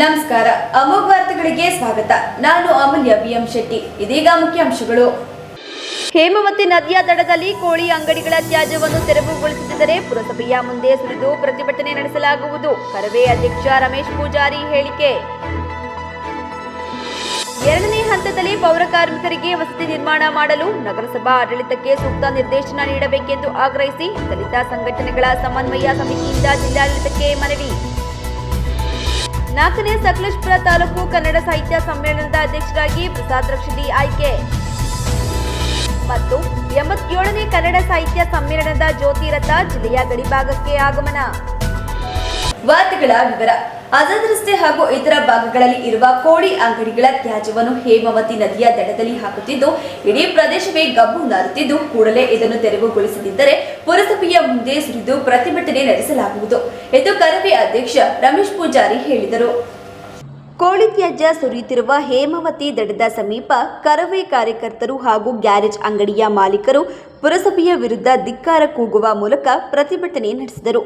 ನಮಸ್ಕಾರ. ಅಮೋಘ ವಾರ್ತೆಗಳಿಗೆ ಸ್ವಾಗತ. ನಾನು ಅಮೂಲ್ಯ ಬಿಎಂ ಶೆಟ್ಟಿ. ಇದೀಗ ಮುಖ್ಯಾಂಶಗಳು. ಹೇಮವತಿ ನದಿಯ ದಡದಲ್ಲಿ ಕೋಳಿ ಅಂಗಡಿಗಳ ತ್ಯಾಜ್ಯವನ್ನು ತೆರವುಗೊಳಿಸುತ್ತಿದ್ದರೆ ಪುರಸಭೆಯ ಮುಂದೆ ಸುರಿದು ಪ್ರತಿಭಟನೆ ನಡೆಸಲಾಗುವುದು. ಕರವೇ ಅಧ್ಯಕ್ಷ ರಮೇಶ್ ಪೂಜಾರಿ ಹೇಳಿಕೆ. ಎರಡನೇ ಹಂತದಲ್ಲಿ ಪೌರ ಕಾರ್ಮಿಕರಿಗೆ ವಸತಿ ನಿರ್ಮಾಣ ಮಾಡಲು ನಗರಸಭಾ ಆಡಳಿತಕ್ಕೆ ಸೂಕ್ತ ನಿರ್ದೇಶನ ನೀಡಬೇಕೆಂದು ಆಗ್ರಹಿಸಿ ದಲಿತ ಸಂಘಟನೆಗಳ ಸಮನ್ವಯ ಸಮಿತಿಯಿಂದ ಜಿಲ್ಲಾಡಳಿತಕ್ಕೆ ಮನವಿ. ನಾಲ್ಕನೇ ಸಕಲೇಶ್ಪುರ ತಾಲೂಕು ಕನ್ನಡ ಸಾಹಿತ್ಯ ಸಮ್ಮೇಳನದ ಅಧ್ಯಕ್ಷರಾಗಿ ಪ್ರಸಾದ್ ರಕ್ಷಿತಿ ಆಯ್ಕೆ. ಮತ್ತು ಎಂಬತ್ತೇಳನೇ ಕನ್ನಡ ಸಾಹಿತ್ಯ ಸಮ್ಮೇಳನದ ಜ್ಯೋತಿರಥ ಜಿಲ್ಲೆಯ ಗಡಿಭಾಗಕ್ಕೆ ಆಗಮನ. ವಾರ್ತೆಗಳ ವಿವರ. ಅಜಾದ್ ರಸ್ತೆ ಹಾಗೂ ಇತರ ಭಾಗಗಳಲ್ಲಿ ಇರುವ ಕೋಳಿ ಅಂಗಡಿಗಳ ತ್ಯಾಜ್ಯವನ್ನು ಹೇಮಾವತಿ ನದಿಯ ದಡದಲ್ಲಿ ಹಾಕುತ್ತಿದ್ದು, ಇಡೀ ಪ್ರದೇಶವೇ ಗಬ್ಬು ನಾರುತ್ತಿದ್ದು, ಕೂಡಲೇ ಇದನ್ನು ತೆರವುಗೊಳಿಸದಿದ್ದರೆ ಪುರಸಭೆಯ ಮುಂದೆ ಸುರಿದು ಪ್ರತಿಭಟನೆ ನಡೆಸಲಾಗುವುದು ಎಂದು ಕರವೇ ಅಧ್ಯಕ್ಷ ರಮೇಶ್ ಪೂಜಾರಿ ಹೇಳಿದರು. ಕೋಳಿ ತ್ಯಾಜ್ಯ ಸುರಿಯುತ್ತಿರುವ ಹೇಮಾವತಿ ದಡದ ಸಮೀಪ ಕರವೇ ಕಾರ್ಯಕರ್ತರು ಹಾಗೂ ಗ್ಯಾರೇಜ್ ಅಂಗಡಿಯ ಮಾಲೀಕರು ಪುರಸಭೆಯ ವಿರುದ್ಧ ಧಿಕ್ಕಾರ ಕೂಗುವ ಮೂಲಕ ಪ್ರತಿಭಟನೆ ನಡೆಸಿದರು.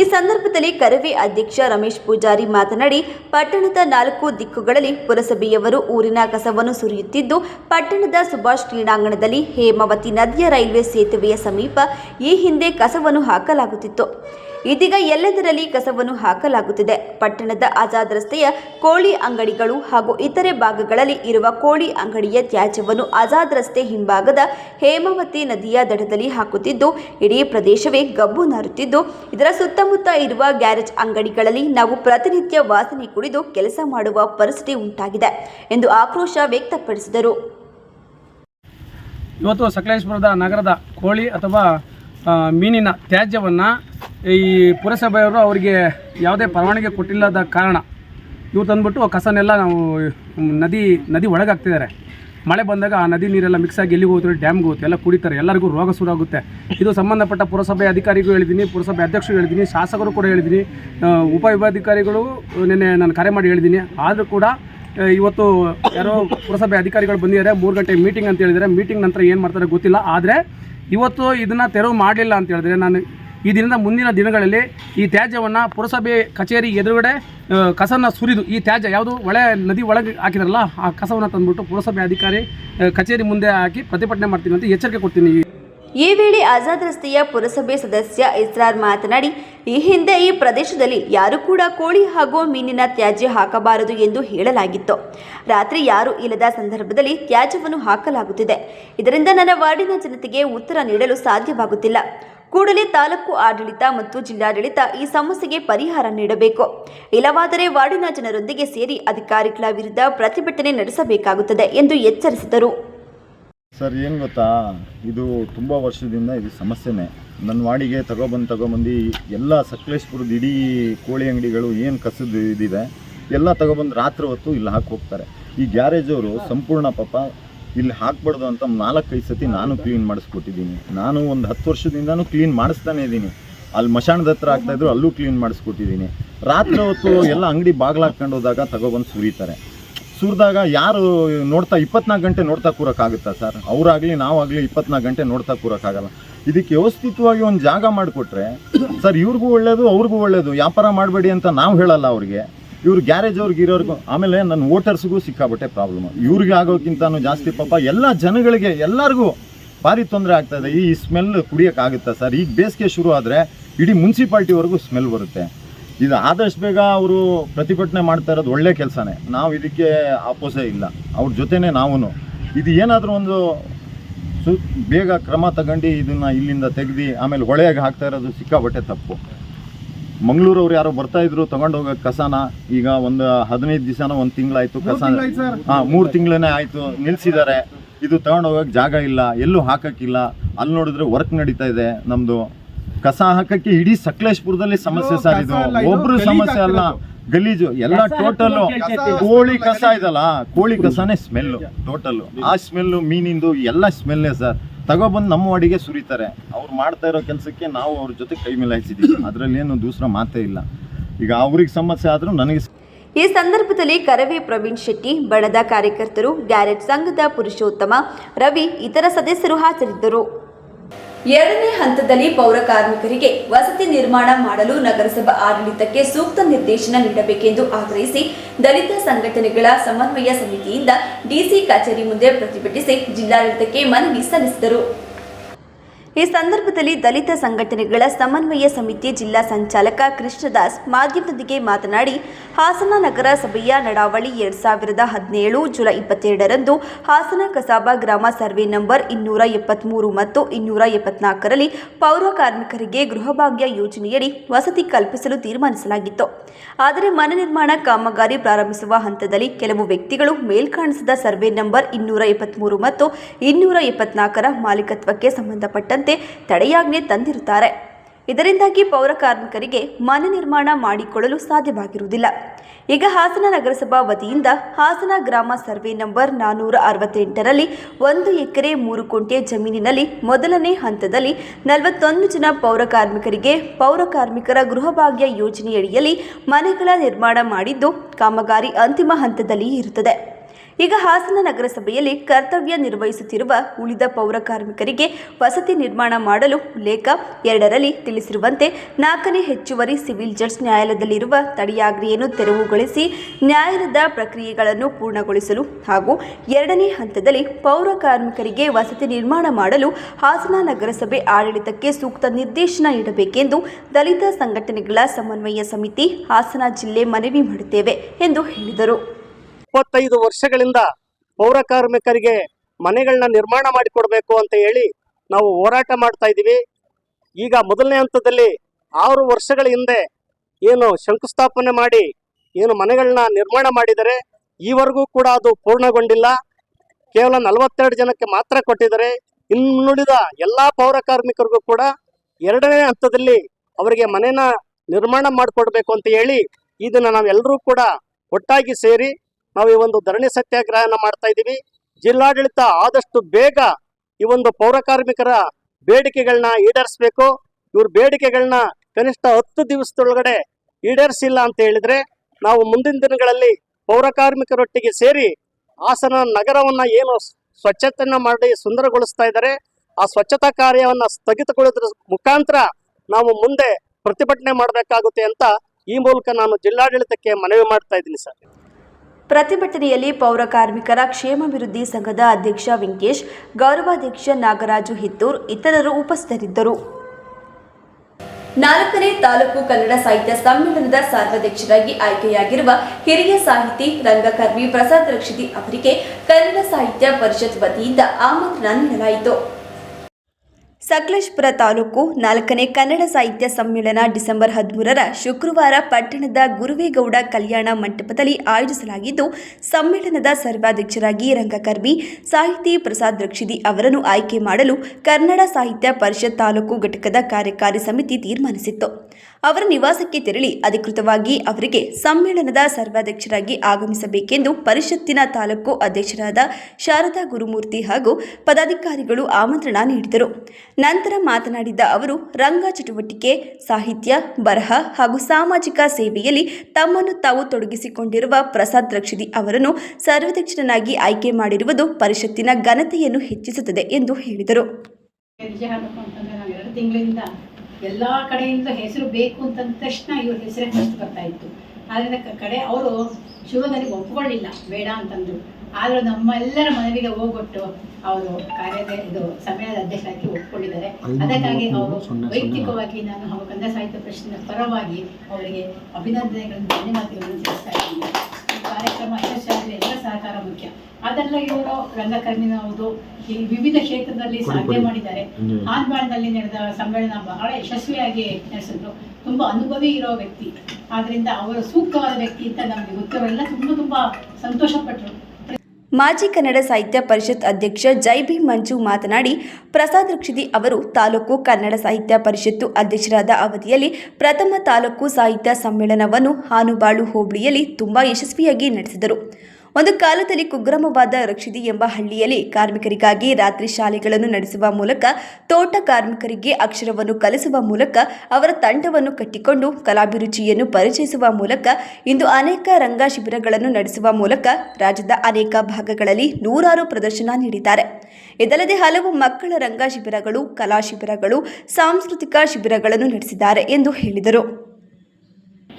ಈ ಸಂದರ್ಭದಲ್ಲಿ ಕರವೇ ಅಧ್ಯಕ್ಷ ರಮೇಶ್ ಪೂಜಾರಿ ಮಾತನಾಡಿ, ಪಟ್ಟಣದ ನಾಲ್ಕು ದಿಕ್ಕುಗಳಲ್ಲಿ ಪುರಸಭೆಯವರು ಊರಿನ ಕಸವನ್ನು ಸುರಿಯುತ್ತಿದ್ದು, ಪಟ್ಟಣದ ಸುಭಾಷ್ ಕ್ರೀಡಾಂಗಣದಲ್ಲಿ ಹೇಮಾವತಿ ನದಿಯ ರೈಲ್ವೆ ಸೇತುವೆಯ ಸಮೀಪ ಈ ಹಿಂದೆ ಕಸವನ್ನು ಹಾಕಲಾಗುತ್ತಿತ್ತು. ಇದೀಗ ಎಲ್ಲದರಲ್ಲಿ ಕಸವನ್ನು ಹಾಕಲಾಗುತ್ತಿದೆ. ಪಟ್ಟಣದ ಆಜಾದ್ ರಸ್ತೆಯ ಕೋಳಿ ಅಂಗಡಿಗಳು ಹಾಗೂ ಇತರೆ ಭಾಗಗಳಲ್ಲಿ ಇರುವ ಕೋಳಿ ಅಂಗಡಿಯ ತ್ಯಾಜ್ಯವನ್ನು ಆಜಾದ್ ರಸ್ತೆ ಹಿಂಭಾಗದ ಹೇಮಾವತಿ ನದಿಯ ದಡದಲ್ಲಿ ಹಾಕುತ್ತಿದ್ದು, ಇಡೀ ಪ್ರದೇಶವೇ ಗಬ್ಬು ನಾರುತ್ತಿದ್ದು, ಇದರ ಸುತ್ತಮುತ್ತ ಇರುವ ಗ್ಯಾರೇಜ್ ಅಂಗಡಿಗಳಲ್ಲಿ ನಾವು ಪ್ರತಿನಿತ್ಯ ವಾಸನೆ ಕುಡಿದು ಕೆಲಸ ಮಾಡುವ ಪರಿಸ್ಥಿತಿ ಉಂಟಾಗಿದೆ ಎಂದು ಆಕ್ರೋಶ ವ್ಯಕ್ತಪಡಿಸಿದರು. ಇವತ್ತು ಸಕಲೇಶ್ಪುರದ ನಗರದ ಕೋಳಿ ಅಥವಾ ಮೀನಿನ ತ್ಯಾಜ್ಯವನ್ನು ಈ ಪುರಸಭೆಯವರು ಅವರಿಗೆ ಯಾವುದೇ ಪರವಾನಗಿ ಕೊಟ್ಟಿಲ್ಲದ ಕಾರಣ ಇವ್ರು ತಂದ್ಬಿಟ್ಟು ಕಸನೆಲ್ಲ ನಾವು, ನದಿ ನದಿ ಒಳಗೆ ಹಾಕ್ತಿದ್ದಾರೆ ಮಳೆ ಬಂದಾಗ ಆ ನದಿ ನೀರೆಲ್ಲ ಮಿಕ್ಸ್ ಆಗಿ ಎಲ್ಲಿಗೆ ಹೋಗುತ್ತೆ ಡ್ಯಾಮ್ಗೆ ಹೋಗುತ್ತೆ, ಎಲ್ಲ ಕುಡಿತಾರೆ, ಎಲ್ಲರಿಗೂ ರೋಗ ಶುರುವಾಗುತ್ತೆ. ಇದು ಸಂಬಂಧಪಟ್ಟ ಪುರಸಭೆ ಅಧಿಕಾರಿಗೂ ಹೇಳಿದ್ದೀನಿ, ಪುರಸಭೆ ಅಧ್ಯಕ್ಷರು ಹೇಳಿದ್ದೀನಿ, ಶಾಸಕರು ಕೂಡ ಹೇಳಿದ್ದೀನಿ ಉಪವಿಭಾಧಿಕಾರಿಗಳು ನಿನ್ನೆ ನಾನು ಕರೆ ಮಾಡಿ ಹೇಳಿದ್ದೀನಿ. ಆದರೂ ಕೂಡ ಇವತ್ತು ಯಾರೋ ಪುರಸಭೆ ಅಧಿಕಾರಿಗಳು ಬಂದಿದ್ದಾರೆ, ಮೂರು ಗಂಟೆ ಮೀಟಿಂಗ್ ಅಂತ ಹೇಳಿದರೆ ಮೀಟಿಂಗ್ ನಂತರ ಏನು ಮಾಡ್ತಾರೆ ಗೊತ್ತಿಲ್ಲ, ಆದರೆ ಇವತ್ತು ಇದನ್ನು ತೆರವು ಮಾಡಲಿಲ್ಲ ಅಂತ ಹೇಳಿದ್ರೆ ನಾನು ಈ ದಿನದ ಮುಂದಿನ ದಿನಗಳಲ್ಲಿ ಈ ತ್ಯಾಜ್ಯವನ್ನು ಪುರಸಭೆ ಕಚೇರಿ ಎದುರುಗಡೆ ಕಸನ ಸುರಿದು, ಈ ತ್ಯಾಜ್ಯ ಯಾವುದು ಒಳೆ ನದಿ ಒಳಗೆ ಹಾಕಿದಾರಲ್ಲ, ಆ ಕಸವನ್ನು ತಂದುಬಿಟ್ಟು ಪುರಸಭೆ ಅಧಿಕಾರಿ ಕಚೇರಿ ಮುಂದೆ ಹಾಕಿ ಪ್ರತಿಭಟನೆ ಮಾಡ್ತೀನಿ ಅಂತ ಎಚ್ಚರಿಕೆ ಕೊಡ್ತೀನಿ. ಈ ವೇಳೆ ಆಜಾದ್ ರಸ್ತೆಯ ಪುರಸಭೆ ಸದಸ್ಯ ಇಸ್ರಾರ್ ಮಾತನಾಡಿ, ಈ ಹಿಂದೆ ಈ ಪ್ರದೇಶದಲ್ಲಿ ಯಾರು ಕೂಡ ಕೋಳಿ ಹಾಗೂ ಮೀನಿನ ತ್ಯಾಜ್ಯ ಹಾಕಬಾರದು ಎಂದು ಹೇಳಲಾಗಿತ್ತು. ರಾತ್ರಿ ಯಾರು ಇಲ್ಲದ ಸಂದರ್ಭದಲ್ಲಿ ತ್ಯಾಜ್ಯವನ್ನು ಹಾಕಲಾಗುತ್ತಿದೆ. ಇದರಿಂದ ನನ್ನ ವಾರ್ಡಿನ ಜನತೆಗೆ ಉತ್ತರ ನೀಡಲು ಸಾಧ್ಯವಾಗುತ್ತಿಲ್ಲ. ಕೂಡಲೇ ತಾಲೂಕು ಆಡಳಿತ ಮತ್ತು ಜಿಲ್ಲಾಡಳಿತ ಈ ಸಮಸ್ಯೆಗೆ ಪರಿಹಾರ ನೀಡಬೇಕು. ಇಲ್ಲವಾದರೆ ವಾರ್ಡಿನ ಜನರೊಂದಿಗೆ ಸೇರಿ ಅಧಿಕಾರಿಗಳ ವಿರುದ್ಧ ಪ್ರತಿಭಟನೆ ನಡೆಸಬೇಕಾಗುತ್ತದೆ ಎಂದು ಎಚ್ಚರಿಸಿದರು. ಸರ್, ಏನು ಗೊತ್ತಾ? ಇದು ತುಂಬ ವರ್ಷದಿಂದ ಇದು ಸಮಸ್ಯೆನೇ. ನನ್ನ ವಾಡಿಗೆ ತಗೊಬಂದು ತಗೊಬಂದು ಎಲ್ಲ ಸಕಲೇಶ್ಪುರದ ಇಡೀ ಕೋಳಿ ಅಂಗಡಿಗಳು ಏನು ಕಸದ ಇದಿದೆ, ಎಲ್ಲ ತಗೊಬಂದು ರಾತ್ರಿ ಹೊತ್ತು ಇಲ್ಲಿ ಹಾಕಿ ಹೋಗ್ತಾರೆ. ಈ ಗ್ಯಾರೇಜವರು ಸಂಪೂರ್ಣ ಪಾಪ ಇಲ್ಲಿ ಹಾಕ್ಬಾರ್ದು ಅಂತ ನಾಲ್ಕೈದು ಸತಿ ನಾನು ಕ್ಲೀನ್ ಮಾಡಿಸ್ಕೊಟ್ಟಿದ್ದೀನಿ. ನಾನು ಒಂದು ಹತ್ತು ವರ್ಷದಿಂದನೂ ಕ್ಲೀನ್ ಮಾಡಿಸ್ತಾನೆ ಇದ್ದೀನಿ. ಅಲ್ಲಿ ಮಶಾಣದ ಹತ್ರ ಆಗ್ತಾಯಿದ್ರು ಅಲ್ಲೂ ಕ್ಲೀನ್ ಮಾಡಿಸ್ಕೊಟ್ಟಿದ್ದೀನಿ. ರಾತ್ರಿ ಹೊತ್ತು ಎಲ್ಲ ಅಂಗಡಿ ಬಾಗಿಲು ಹಾಕ್ಕೊಂಡು ಹೋದಾಗ ತಗೊಬಂದು ಸುರಿತಾರೆ. ಸುರಿದಾಗ ಯಾರು ನೋಡ್ತಾ ಇಪ್ಪತ್ನಾಲ್ಕು ಗಂಟೆ ನೋಡ್ತಾ ಕೂರೋಕ್ಕಾಗುತ್ತಾ ಸರ್? ಅವರಾಗಲಿ ನಾವಾಗಲಿ ಇಪ್ಪತ್ನಾಲ್ಕು ಗಂಟೆ ನೋಡ್ತಾ ಕೂರೋಕ್ಕಾಗಲ್ಲ. ಇದಕ್ಕೆ ವ್ಯವಸ್ಥಿತವಾಗಿ ಒಂದು ಜಾಗ ಮಾಡಿಕೊಟ್ರೆ ಸರ್ ಇವ್ರಿಗೂ ಒಳ್ಳೆಯದು ಅವ್ರಿಗೂ ಒಳ್ಳೆಯದು ವ್ಯಾಪಾರ ಮಾಡಬೇಡಿ ಅಂತ ನಾವು ಹೇಳಲ್ಲ ಅವ್ರಿಗೆ. ಇವ್ರು ಗ್ಯಾರೇಜ್ ಅವ್ರಿಗೆ ಇರೋರ್ಗು ಆಮೇಲೆ ನನ್ನ ವೋಟರ್ಸ್ಗೂ ಸಿಕ್ಕಾಬಟ್ಟೆ ಪ್ರಾಬ್ಲಮ್. ಇವ್ರಿಗೆ ಆಗೋಕ್ಕಿಂತನೂ ಜಾಸ್ತಿ ಪಾಪ ಎಲ್ಲ ಜನಗಳಿಗೆ ಎಲ್ಲರಿಗೂ ಭಾರಿ ತೊಂದರೆ ಆಗ್ತಾ ಇದೆ. ಈ ಸ್ಮೆಲ್ ಕುಡಿಯೋಕ್ಕಾಗುತ್ತಾ ಸರ್? ಈಗ ಬೇಸಿಗೆ ಶುರು ಆದರೆ ಇಡೀ ಮುನ್ಸಿಪಾಲ್ಟಿವರೆಗೂ ಸ್ಮೆಲ್ ಬರುತ್ತೆ. ಇದು ಆದಷ್ಟು ಬೇಗ ಅವರು ಪ್ರತಿಭಟನೆ ಮಾಡ್ತಾ ಇರೋದು ಒಳ್ಳೆ ಕೆಲಸನೇ. ನಾವು ಇದಕ್ಕೆ ಆಪೋಸೇ ಇಲ್ಲ. ಅವ್ರ ಜೊತೆನೇ ನಾವು ಇದು ಏನಾದರೂ ಒಂದು ಸು ಬೇಗ ಕ್ರಮ ತಗೊಂಡು ಇದನ್ನು ಇಲ್ಲಿಂದ ತೆಗ್ದು ಆಮೇಲೆ ಹೊಳೆಯಾಗಿ ಹಾಕ್ತಾ ಇರೋದು ಸಿಕ್ಕಾಬಟ್ಟೆ ತಪ್ಪು. ಮಂಗಳೂರವ್ರು ಯಾರೋ ಬರ್ತಾ ಇದ್ರು ತಗೊಂಡು ಹೋಗಕ್ಕೆ ಕಸಾನ ಈಗ ಒಂದು ಹದಿನೈದು ದಿವಸನ ಒಂದು ತಿಂಗಳಾಯ್ತು ಕಸಾನ. ಹಾ ಮೂರು ತಿಂಗಳೇ ಆಯ್ತು. ನಿಲ್ಸಿದ್ದಾರೆ. ಇದು ತಗೊಂಡು ಹೋಗಕ್ಕೆ ಜಾಗ ಇಲ್ಲ ಎಲ್ಲೂ ಹಾಕಕ್ಕಿಲ್ಲ. ಅಲ್ಲಿ ನೋಡಿದ್ರೆ ವರ್ಕ್ ನಡೀತಾ ಇದೆ ನಮ್ದು. ಕಸ ಹಾಕಕ್ಕೆ ಇಡೀ ಸಕಲೇಶ್ಪುರದಲ್ಲಿ ಸಮಸ್ಯೆ ಸರ್ ಇದು. ಒಬ್ರು ಸಮಸ್ಯೆ ಅಲ್ಲ. ಗಲೀಜು ಎಲ್ಲ ಟೋಟಲ್ ಕೋಳಿ ಕಸ ಇದಲ್ಲ ಕೋಳಿ ಕಸಾನೇ ಸ್ಮೆಲ್ಲು ಟೋಟಲ್ ಆ ಸ್ಮೆಲ್ ಮೀನಿಂದು ಎಲ್ಲ ಸ್ಮೆಲ್ಲೇ ಸರ್. ತಗೊಬಂದು ನಮ್ಮ ಅಡಿಗೆ ಸುರಿತಾರೆ. ಅವ್ರು ಮಾಡ್ತಾ ಇರೋ ಕೆಲಸಕ್ಕೆ ನಾವು ಅವ್ರ ಜೊತೆ ಕೈ ಮಿಲಾಯಿಸಿದ್ದೀವಿ ಅದರಲ್ಲಿ ಏನು ದೂಸರ ಮಾತೇ ಇಲ್ಲ. ಈಗ ಅವ್ರಿಗೆ ಸಮಸ್ಯೆ ಆದರೂ ನನಗೆ ಈ ಸಂದರ್ಭದಲ್ಲಿ ಕರವೇ ಪ್ರವೀಣ್ ಶೆಟ್ಟಿ, ಬಣದ ಕಾರ್ಯಕರ್ತರು, ಗ್ಯಾರೇಜ್ ಸಂಘದ ಪುರುಷೋತ್ತಮ, ರವಿ, ಇತರ ಸದಸ್ಯರು ಹಾಜರಿದ್ದರು. ಎರಡನೇ ಹಂತದಲ್ಲಿ ಪೌರ ಕಾರ್ಮಿಕರಿಗೆ ವಸತಿ ನಿರ್ಮಾಣ ಮಾಡಲು ನಗರಸಭಾ ಆಡಳಿತಕ್ಕೆ ಸೂಕ್ತ ನಿರ್ದೇಶನ ನೀಡಬೇಕೆಂದು ಆಗ್ರಹಿಸಿ ದಲಿತ ಸಂಘಟನೆಗಳ ಸಮನ್ವಯ ಸಮಿತಿಯಿಂದ ಡಿಸಿ ಕಚೇರಿ ಮುಂದೆ ಪ್ರತಿಭಟಿಸಿ ಜಿಲ್ಲಾಡಳಿತಕ್ಕೆ ಮನವಿ ಸಲ್ಲಿಸಿದರು. ಈ ಸಂದರ್ಭದಲ್ಲಿ ದಲಿತ ಸಂಘಟನೆಗಳ ಸಮನ್ವಯ ಸಮಿತಿ ಜಿಲ್ಲಾ ಸಂಚಾಲಕ ಕೃಷ್ಣದಾಸ್ ಮಾಧ್ಯಮದೊಂದಿಗೆ ಮಾತನಾಡಿ, ಹಾಸನ ನಗರ ಸಭೆಯ ನಡಾವಳಿ ಎರಡ್ ಸಾವಿರದ ಹದಿನೇಳು ಜುಲೈ ಇಪ್ಪತ್ತೆರಡರಂದು ಹಾಸನ ಕಸಾಬಾ ಗ್ರಾಮ ಸರ್ವೆ ನಂಬರ್ ಇನ್ನೂರ ಎಪ್ಪತ್ಮೂರು ಮತ್ತು ಇನ್ನೂರ ಎಪ್ಪತ್ನಾಲ್ಕರಲ್ಲಿ ಪೌರ ಕಾರ್ಮಿಕರಿಗೆ ಗೃಹಭಾಗ್ಯ ಯೋಜನೆಯಡಿ ವಸತಿ ಕಲ್ಪಿಸಲು ತೀರ್ಮಾನಿಸಲಾಗಿತ್ತು. ಆದರೆ ಮನೆ ನಿರ್ಮಾಣ ಕಾಮಗಾರಿ ಪ್ರಾರಂಭಿಸುವ ಹಂತದಲ್ಲಿ ಕೆಲವು ವ್ಯಕ್ತಿಗಳು ಮೇಲ್ಕಾಣಿಸಿದ ಸರ್ವೆ ನಂಬರ್ ಇನ್ನೂರ ಎಪ್ಪತ್ಮೂರು ಮತ್ತು ಇನ್ನೂರ ಎಪ್ಪತ್ನಾಲ್ಕರ ಮಾಲೀಕತ್ವಕ್ಕೆ ಸಂಬಂಧಪಟ್ಟಂತೆ ತಡೆಯಾಜ್ಞೆ ತಂದಿರುತ್ತಾರೆ. ಇದರಿಂದಾಗಿ ಪೌರ ಕಾರ್ಮಿಕರಿಗೆ ಮನೆ ನಿರ್ಮಾಣ ಮಾಡಿಕೊಳ್ಳಲು ಸಾಧ್ಯವಾಗಿರುವುದಿಲ್ಲ. ಈಗ ಹಾಸನ ನಗರಸಭಾ ವತಿಯಿಂದ ಹಾಸನ ಗ್ರಾಮ ಸರ್ವೆ ನಂಬರ್ ನಾನ್ನೂರ ಅರವತ್ತೆಂಟರಲ್ಲಿ ಒಂದು ಎಕರೆ ಮೂರು ಕುಂಟೆ ಜಮೀನಿನಲ್ಲಿ ಮೊದಲನೇ ಹಂತದಲ್ಲಿ ನಲವತ್ತೊಂದು ಜನ ಪೌರ ಕಾರ್ಮಿಕರಿಗೆ ಪೌರ ಕಾರ್ಮಿಕರ ಗೃಹಭಾಗ್ಯ ಯೋಜನೆಯಡಿಯಲ್ಲಿ ಮನೆಗಳ ನಿರ್ಮಾಣ ಮಾಡಿದ್ದು ಕಾಮಗಾರಿ ಅಂತಿಮ ಹಂತದಲ್ಲಿ ಇರುತ್ತದೆ. ಈಗ ಹಾಸನ ನಗರಸಭೆಯಲ್ಲಿ ಕರ್ತವ್ಯ ನಿರ್ವಹಿಸುತ್ತಿರುವ ಉಳಿದ ಪೌರ ಕಾರ್ಮಿಕರಿಗೆ ವಸತಿ ನಿರ್ಮಾಣ ಮಾಡಲು ಲೇಖ ಎರಡರಲ್ಲಿ ತಿಳಿಸಿರುವಂತೆ ನಾಲ್ಕನೇ ಹೆಚ್ಚುವರಿ ಸಿವಿಲ್ ಜಡ್ಜ್ ನ್ಯಾಯಾಲಯದಲ್ಲಿರುವ ತಡೆಯಾಜ್ಞೆಯನ್ನು ತೆರವುಗೊಳಿಸಿ ನ್ಯಾಯಾಲಯದ ಪ್ರಕ್ರಿಯೆಗಳನ್ನು ಪೂರ್ಣಗೊಳಿಸಲು ಹಾಗೂ ಎರಡನೇ ಹಂತದಲ್ಲಿ ಪೌರ ಕಾರ್ಮಿಕರಿಗೆ ವಸತಿ ನಿರ್ಮಾಣ ಮಾಡಲು ಹಾಸನ ನಗರಸಭೆ ಆಡಳಿತಕ್ಕೆ ಸೂಕ್ತ ನಿರ್ದೇಶನ ನೀಡಬೇಕೆಂದು ದಲಿತ ಸಂಘಟನೆಗಳ ಸಮನ್ವಯ ಸಮಿತಿ ಹಾಸನ ಜಿಲ್ಲೆ ಮನವಿ ಮಾಡುತ್ತೇವೆ ಎಂದು ಹೇಳಿದರು. ಇಪ್ಪತ್ತೈದು ವರ್ಷಗಳಿಂದ ಪೌರ ಕಾರ್ಮಿಕರಿಗೆ ಮನೆಗಳನ್ನ ನಿರ್ಮಾಣ ಮಾಡಿಕೊಡ್ಬೇಕು ಅಂತ ಹೇಳಿ ನಾವು ಹೋರಾಟ ಮಾಡ್ತಾ ಇದ್ದೀವಿ. ಈಗ ಮೊದಲನೇ ಹಂತದಲ್ಲಿ ಆರು ವರ್ಷಗಳ ಹಿಂದೆ ಏನು ಶಂಕುಸ್ಥಾಪನೆ ಮಾಡಿ, ಏನು ಮನೆಗಳನ್ನ ನಿರ್ಮಾಣ ಮಾಡಿದರೆ ಈವರೆಗೂ ಕೂಡ ಅದು ಪೂರ್ಣಗೊಂಡಿಲ್ಲ. ಕೇವಲ ನಲವತ್ತೆರಡು ಜನಕ್ಕೆ ಮಾತ್ರ ಕೊಟ್ಟಿದ್ದಾರೆ. ಇನ್ನುಳಿದ ಎಲ್ಲಾ ಪೌರ ಕಾರ್ಮಿಕರಿಗೂ ಕೂಡ ಎರಡನೇ ಹಂತದಲ್ಲಿ ಅವರಿಗೆ ಮನೆನ ನಿರ್ಮಾಣ ಮಾಡಿಕೊಡ್ಬೇಕು ಅಂತ ಹೇಳಿ ಇದನ್ನ ನಾವೆಲ್ಲರೂ ಕೂಡ ಒಟ್ಟಾಗಿ ಸೇರಿ ನಾವು ಈ ಒಂದು ಧರಣಿ ಸತ್ಯಾಗ್ರಹನ ಮಾಡ್ತಾ ಇದ್ದೀವಿ. ಜಿಲ್ಲಾಡಳಿತ ಆದಷ್ಟು ಬೇಗ ಈ ಒಂದು ಪೌರ ಕಾರ್ಮಿಕರ ಬೇಡಿಕೆಗಳನ್ನ ಈಡೇರಿಸಬೇಕು. ಇವ್ರ ಬೇಡಿಕೆಗಳನ್ನ ಕನಿಷ್ಠ ಹತ್ತು ದಿವಸದೊಳಗಡೆ ಈಡೇರಿಸಿಲ್ಲ ಅಂತ ಹೇಳಿದ್ರೆ ನಾವು ಮುಂದಿನ ದಿನಗಳಲ್ಲಿ ಪೌರ ಕಾರ್ಮಿಕರೊಟ್ಟಿಗೆ ಸೇರಿ ಹಾಸನ ನಗರವನ್ನ ಏನು ಸ್ವಚ್ಛತೆಯನ್ನ ಮಾಡಿ ಸುಂದರಗೊಳಿಸ್ತಾ ಇದ್ದಾರೆ. ಆ ಸ್ವಚ್ಛತಾ ಕಾರ್ಯವನ್ನ ಸ್ಥಗಿತಗೊಳಿದ್ರ ಮುಖಾಂತರ ನಾವು ಮುಂದೆ ಪ್ರತಿಭಟನೆ ಮಾಡಬೇಕಾಗುತ್ತೆ ಅಂತ ಈ ಮೂಲಕ ನಾನು ಜಿಲ್ಲಾಡಳಿತಕ್ಕೆ ಮನವಿ ಮಾಡ್ತಾ ಇದ್ದೀನಿ ಸರ್. ಪ್ರತಿಭಟನೆಯಲ್ಲಿ ಪೌರ ಕಾರ್ಮಿಕರ ಕ್ಷೇಮಾಭಿವೃದ್ಧಿ ಸಂಘದ ಅಧ್ಯಕ್ಷ ವೆಂಕಟೇಶ್, ಗೌರವಾಧ್ಯಕ್ಷ ನಾಗರಾಜು ಹಿತ್ತೂರ್ ಇತರರು ಉಪಸ್ಥಿತರಿದ್ದರು. ನಾಲ್ಕನೇ ತಾಲೂಕು ಕನ್ನಡ ಸಾಹಿತ್ಯ ಸಮ್ಮೇಳನದ ಸರ್ವಾಧ್ಯಕ್ಷರಾಗಿ ಆಯ್ಕೆಯಾಗಿರುವ ಹಿರಿಯ ಸಾಹಿತಿ ರಂಗಕರ್ಮಿ ಪ್ರಸಾದ್ ರಕ್ಷಿತಿ ಅವರಿಗೆ ಕನ್ನಡ ಸಾಹಿತ್ಯ ಪರಿಷತ್ ವತಿಯಿಂದ ಆಮಂತ್ರಣ ನೀಡಲಾಯಿತು. ಸಕಲೇಶ್ಪುರ ತಾಲೂಕು ನಾಲ್ಕನೇ ಕನ್ನಡ ಸಾಹಿತ್ಯ ಸಮ್ಮೇಳನ ಡಿಸೆಂಬರ್ ಹದಿಮೂರರ ಶುಕ್ರವಾರ ಪಟ್ಟಣದ ಗುರುವೇಗೌಡ ಕಲ್ಯಾಣ ಮಂಟಪದಲ್ಲಿ ಆಯೋಜಿಸಲಾಗಿದ್ದು, ಸಮ್ಮೇಳನದ ಸರ್ವಾಧ್ಯಕ್ಷರಾಗಿ ರಂಗಕರ್ಮಿ ಸಾಹಿತಿ ಪ್ರಸಾದ್ ರಕ್ಷಿದಿ ಅವರನ್ನು ಆಯ್ಕೆ ಮಾಡಲು ಕನ್ನಡ ಸಾಹಿತ್ಯ ಪರಿಷತ್ ತಾಲೂಕು ಘಟಕದ ಕಾರ್ಯಕಾರಿ ಸಮಿತಿ ತೀರ್ಮಾನಿಸಿತ್ತು. ಅವರ ನಿವಾಸಕ್ಕೆ ತೆರಳಿ ಅಧಿಕೃತವಾಗಿ ಅವರಿಗೆ ಸಮ್ಮೇಳನದ ಸರ್ವಾಧ್ಯಕ್ಷರಾಗಿ ಆಗಮಿಸಬೇಕೆಂದು ಪರಿಷತ್ತಿನ ತಾಲೂಕು ಅಧ್ಯಕ್ಷರಾದ ಶಾರದಾ ಗುರುಮೂರ್ತಿ ಹಾಗೂ ಪದಾಧಿಕಾರಿಗಳು ಆಮಂತ್ರಣ ನೀಡಿದರು. ನಂತರ ಮಾತನಾಡಿದ ಅವರು, ರಂಗ ಚಟುವಟಿಕೆ, ಸಾಹಿತ್ಯ, ಬರಹ ಹಾಗೂ ಸಾಮಾಜಿಕ ಸೇವೆಯಲ್ಲಿ ತಮ್ಮನ್ನು ತಾವು ತೊಡಗಿಸಿಕೊಂಡಿರುವ ಪ್ರಸಾದ್ ರಕ್ಷಿದಿ ಅವರನ್ನು ಸರ್ವಾಧ್ಯಕ್ಷರನ್ನಾಗಿ ಆಯ್ಕೆ ಮಾಡಿರುವುದು ಪರಿಷತ್ತಿನ ಘನತೆಯನ್ನು ಹೆಚ್ಚಿಸುತ್ತದೆ ಎಂದು ಹೇಳಿದರು. ಎಲ್ಲಾ ಕಡೆಯಿಂದ ಹೆಸರು ಬೇಕು ಅಂತಂದ ತಕ್ಷಣ ಇವ್ರ ಹೆಸರೇ ಫಸ್ಟ್ ಬರ್ತಾ ಇತ್ತು. ಆದ್ರಿಂದ ಕಡೆ ಅವರು ಶಿವನಲ್ಲಿ ಒಪ್ಕೊಳ್ಳಿಲ್ಲ ಬೇಡ ಅಂತಂದ್ರು. ಆದ್ರೆ ನಮ್ಮೆಲ್ಲರ ಮನವಿಗೆ ಹೋಗೊಟ್ಟು ಅವರು ಕಾರ್ಯದ ಇದು ಸಮ್ಮೇಳನದ ಅಧ್ಯಕ್ಷರಾಗಿ ಒಪ್ಕೊಂಡಿದ್ದಾರೆ. ಅದಕ್ಕಾಗಿ ಅವರು ವೈಯಕ್ತಿಕವಾಗಿ ನಾನು ಹಾಗೂ ಕನ್ನಡ ಸಾಹಿತ್ಯ ಪ್ರಶ್ನೆ ಪರವಾಗಿ ಅವರಿಗೆ ಅಭಿನಂದನೆಗಳನ್ನು ಧನ್ಯವಾದಗಳನ್ನು ತಿಳಿಸ್ತಾ ಇದ್ದೀನಿ. ಕಾರ್ಯಕ್ರಮ ಯಶಸ್ವಿಯಾಗಲಿ ಎಲ್ಲ ಸಹಕಾರ ಮುಖ್ಯ. ಅದೆಲ್ಲ ಇವರು ರಂಗಕರ್ಮಿನವರು ಈ ವಿವಿಧ ಕ್ಷೇತ್ರದಲ್ಲಿ ಸಾಧನೆ ಮಾಡಿದ್ದಾರೆ. ಹಾನ್ಬಾಳ್ನಲ್ಲಿ ನಡೆದ ಸಮ್ಮೇಳನ ಬಹಳ ಯಶಸ್ವಿಯಾಗಿ ನಡೆಸಿದ್ರು. ತುಂಬಾ ಅನುಭವಿ ಇರೋ ವ್ಯಕ್ತಿ. ಆದ್ರಿಂದ ಅವರು ಸೂಕ್ತವಾದ ವ್ಯಕ್ತಿ ಅಂತ ನಮಗೆ ಗೊತ್ತಿರೋರೆಲ್ಲ ತುಂಬಾ ತುಂಬಾ ಸಂತೋಷ ಪಟ್ರು ಮಾಜಿ ಕನ್ನಡ ಸಾಹಿತ್ಯ ಪರಿಷತ್ ಅಧ್ಯಕ್ಷ ಜೈ ಬಿ ಮಂಜು ಮಾತನಾಡಿ, ಪ್ರಸಾದ್ ರಕ್ಷಿದಿ ಅವರು ತಾಲೂಕು ಕನ್ನಡ ಸಾಹಿತ್ಯ ಪರಿಷತ್ತು ಅಧ್ಯಕ್ಷರಾದ ಅವಧಿಯಲ್ಲಿ ಪ್ರಥಮ ತಾಲೂಕು ಸಾಹಿತ್ಯ ಸಮ್ಮೇಳನವನ್ನು ಹಾನುಬಾಳು ಹೋಬಳಿಯಲ್ಲಿ ತುಂಬಾ ಯಶಸ್ವಿಯಾಗಿ ನಡೆಸಿದರು. ಒಂದು ಕಾಲದಲ್ಲಿ ಕುಗ್ರಾಮವಾದ ರಕ್ಷಿದಿ ಎಂಬ ಹಳ್ಳಿಯಲ್ಲಿ ಕಾರ್ಮಿಕರಿಗಾಗಿ ರಾತ್ರಿ ಶಾಲೆಗಳನ್ನು ನಡೆಸುವ ಮೂಲಕ ತೋಟ ಕಾರ್ಮಿಕರಿಗೆ ಅಕ್ಷರವನ್ನು ಕಲಿಸುವ ಮೂಲಕ ಅವರ ತಂಡವನ್ನು ಕಟ್ಟಿಕೊಂಡು ಕಲಾಭಿರುಚಿಯನ್ನು ಪರಿಚಯಿಸುವ ಮೂಲಕ ಇಂದು ಅನೇಕ ರಂಗ ಶಿಬಿರಗಳನ್ನು ನಡೆಸುವ ಮೂಲಕ ರಾಜ್ಯದ ಅನೇಕ ಭಾಗಗಳಲ್ಲಿ ನೂರಾರು ಪ್ರದರ್ಶನ ನೀಡಿದ್ದಾರೆ. ಇದಲ್ಲದೆ ಹಲವು ಮಕ್ಕಳ ರಂಗ ಶಿಬಿರಗಳು ಕಲಾ ಶಿಬಿರಗಳು ಸಾಂಸ್ಕೃತಿಕ ಶಿಬಿರಗಳನ್ನು ನಡೆಸಿದ್ದಾರೆ ಎಂದು ಹೇಳಿದರು.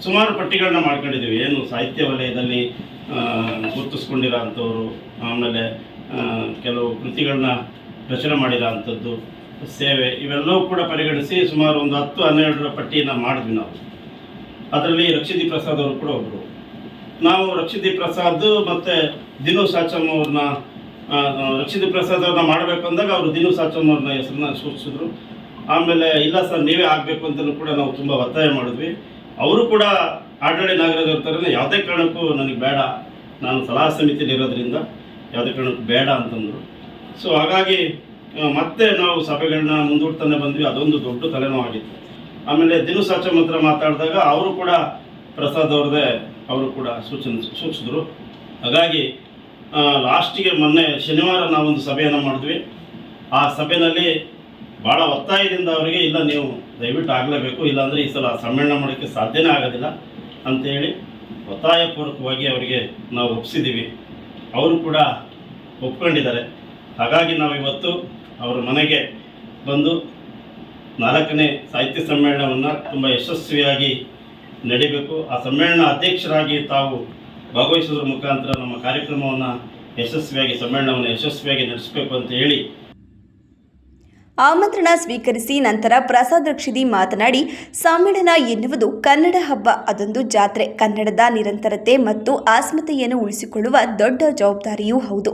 ಸುಮಾರು ಪಟ್ಟಿಗಳನ್ನ ಮಾಡ್ಕೊಂಡಿದ್ದೀವಿ. ಏನು ಸಾಹಿತ್ಯ ವಲಯದಲ್ಲಿ ಗುರುತಿಸ್ಕೊಂಡಿರೋ ಅಂಥವ್ರು ಆಮೇಲೆ ಕೆಲವು ಕೃತಿಗಳನ್ನ ರಚನೆ ಮಾಡಿರೋ ಅಂಥದ್ದು ಸೇವೆ, ಇವೆಲ್ಲವೂ ಕೂಡ ಪರಿಗಣಿಸಿ ಸುಮಾರು ಒಂದು ಹತ್ತು, ಹನ್ನೆರಡರ ಪಟ್ಟಿಯನ್ನು ಮಾಡಿದ್ವಿ ನಾವು. ಅದರಲ್ಲಿ ರಕ್ಷಿತಿ ಪ್ರಸಾದ್ ಅವರು ಕೂಡ ಒಬ್ಬರು ನಾವು ರಕ್ಷಿತಿ ಪ್ರಸಾದ್ ಮತ್ತು ದಿನು ಸಾಚಮ್ ಅವ್ರನ್ನ ರಕ್ಷಿತಿ ಪ್ರಸಾದ್ ಅವ್ರನ್ನ ಮಾಡಬೇಕು ಅಂದಾಗ ಅವರು ದಿನು ಸಾಚಮ್ ಅವ್ರನ್ನ ಹೆಸರನ್ನ ಸೂಚಿಸಿದ್ರು. ಆಮೇಲೆ, ಇಲ್ಲ ಸರ್, ನೀವೇ ಆಗಬೇಕು ಅಂತಲೂ ಕೂಡ ನಾವು ತುಂಬ ಒತ್ತಾಯ ಮಾಡಿದ್ವಿ. ಅವರು ಕೂಡ ಆಡಳಿ ನಾಗರಾಜ್ ಯಾವುದೇ ಕಾರಣಕ್ಕೂ ನನಗೆ ಬೇಡ. ನಾನು ಸಲಹಾ ಸಮಿತಿಯಲ್ಲಿ ಇರೋದ್ರಿಂದ ಯಾವುದೇ ಕಾರಣಕ್ಕೂ ಬೇಡ ಅಂತಂದರು. ಸೊ ಹಾಗಾಗಿ ಮತ್ತೆ ನಾವು ಸಭೆಗಳನ್ನ ಮುಂದೂಡ್ತಾನೆ ಬಂದ್ವಿ. ಅದೊಂದು ದೊಡ್ಡ ತಲೆನೋವಾಗಿತ್ತು. ಆಮೇಲೆ ದಿನ ಸಚಿವ ಹತ್ರ ಮಾತಾಡಿದಾಗ ಅವರು ಕೂಡ ಪ್ರಸಾದ್ ಅವ್ರದ್ದೇ, ಅವರು ಕೂಡ ಸೂಚನೆ, ಸೂಚಿಸಿದ್ರು. ಹಾಗಾಗಿ ಲಾಸ್ಟಿಗೆ ಮೊನ್ನೆ ಶನಿವಾರ ನಾವೊಂದು ಸಭೆಯನ್ನು ಮಾಡಿದ್ವಿ. ಆ ಸಭೆಯಲ್ಲಿ ಭಾಳ ಒತ್ತಾಯದಿಂದ ಅವರಿಗೆ, ಇಲ್ಲ, ನೀವು ದಯವಿಟ್ಟು ಆಗಲೇಬೇಕು. ಇಲ್ಲಾಂದರೆ ಈ ಸಲ ಸಮ್ಮೇಳನ ಮಾಡೋಕ್ಕೆ ಸಾಧ್ಯನೇ ಆಗೋದಿಲ್ಲ. ಅಂತೇಳಿ ಒತ್ತಾಯಪೂರ್ವಕವಾಗಿ ಅವರಿಗೆ ನಾವು ಒಪ್ಪಿಸಿದ್ದೀವಿ ಅವರು ಕೂಡ ಒಪ್ಕೊಂಡಿದ್ದಾರೆ. ಹಾಗಾಗಿ ನಾವು ಇವತ್ತು ಅವರ ಮನೆಗೆ ಬಂದು ನಾಲ್ಕನೇ ಸಾಹಿತ್ಯ ಸಮ್ಮೇಳನವನ್ನು ತುಂಬ ಯಶಸ್ವಿಯಾಗಿ ನಡಿಬೇಕು. ಆ ಸಮ್ಮೇಳನ ಅಧ್ಯಕ್ಷರಾಗಿ ತಾವು ಭಾಗವಹಿಸುವುದರ ಮುಖಾಂತರ ನಮ್ಮ ಕಾರ್ಯಕ್ರಮವನ್ನು ಯಶಸ್ವಿಯಾಗಿ, ಸಮ್ಮೇಳನವನ್ನು ಯಶಸ್ವಿಯಾಗಿ ನಡೆಸಬೇಕು ಅಂತ ಹೇಳಿ ಆಮಂತ್ರಣ ಸ್ವೀಕರಿಸಿ ನಂತರ ಪ್ರಸಾದ್ ರಕ್ಷಿದಿ ಮಾತನಾಡಿ, ಸಮ್ಮೇಳನ ಎನ್ನುವುದು ಕನ್ನಡ ಹಬ್ಬ. ಅದೊಂದು ಜಾತ್ರೆ. ಕನ್ನಡದ ನಿರಂತರತೆ ಮತ್ತು ಆಸ್ಮತೆಯನ್ನು ಉಳಿಸಿಕೊಳ್ಳುವ ದೊಡ್ಡ ಜವಾಬ್ದಾರಿಯೂ ಹೌದು.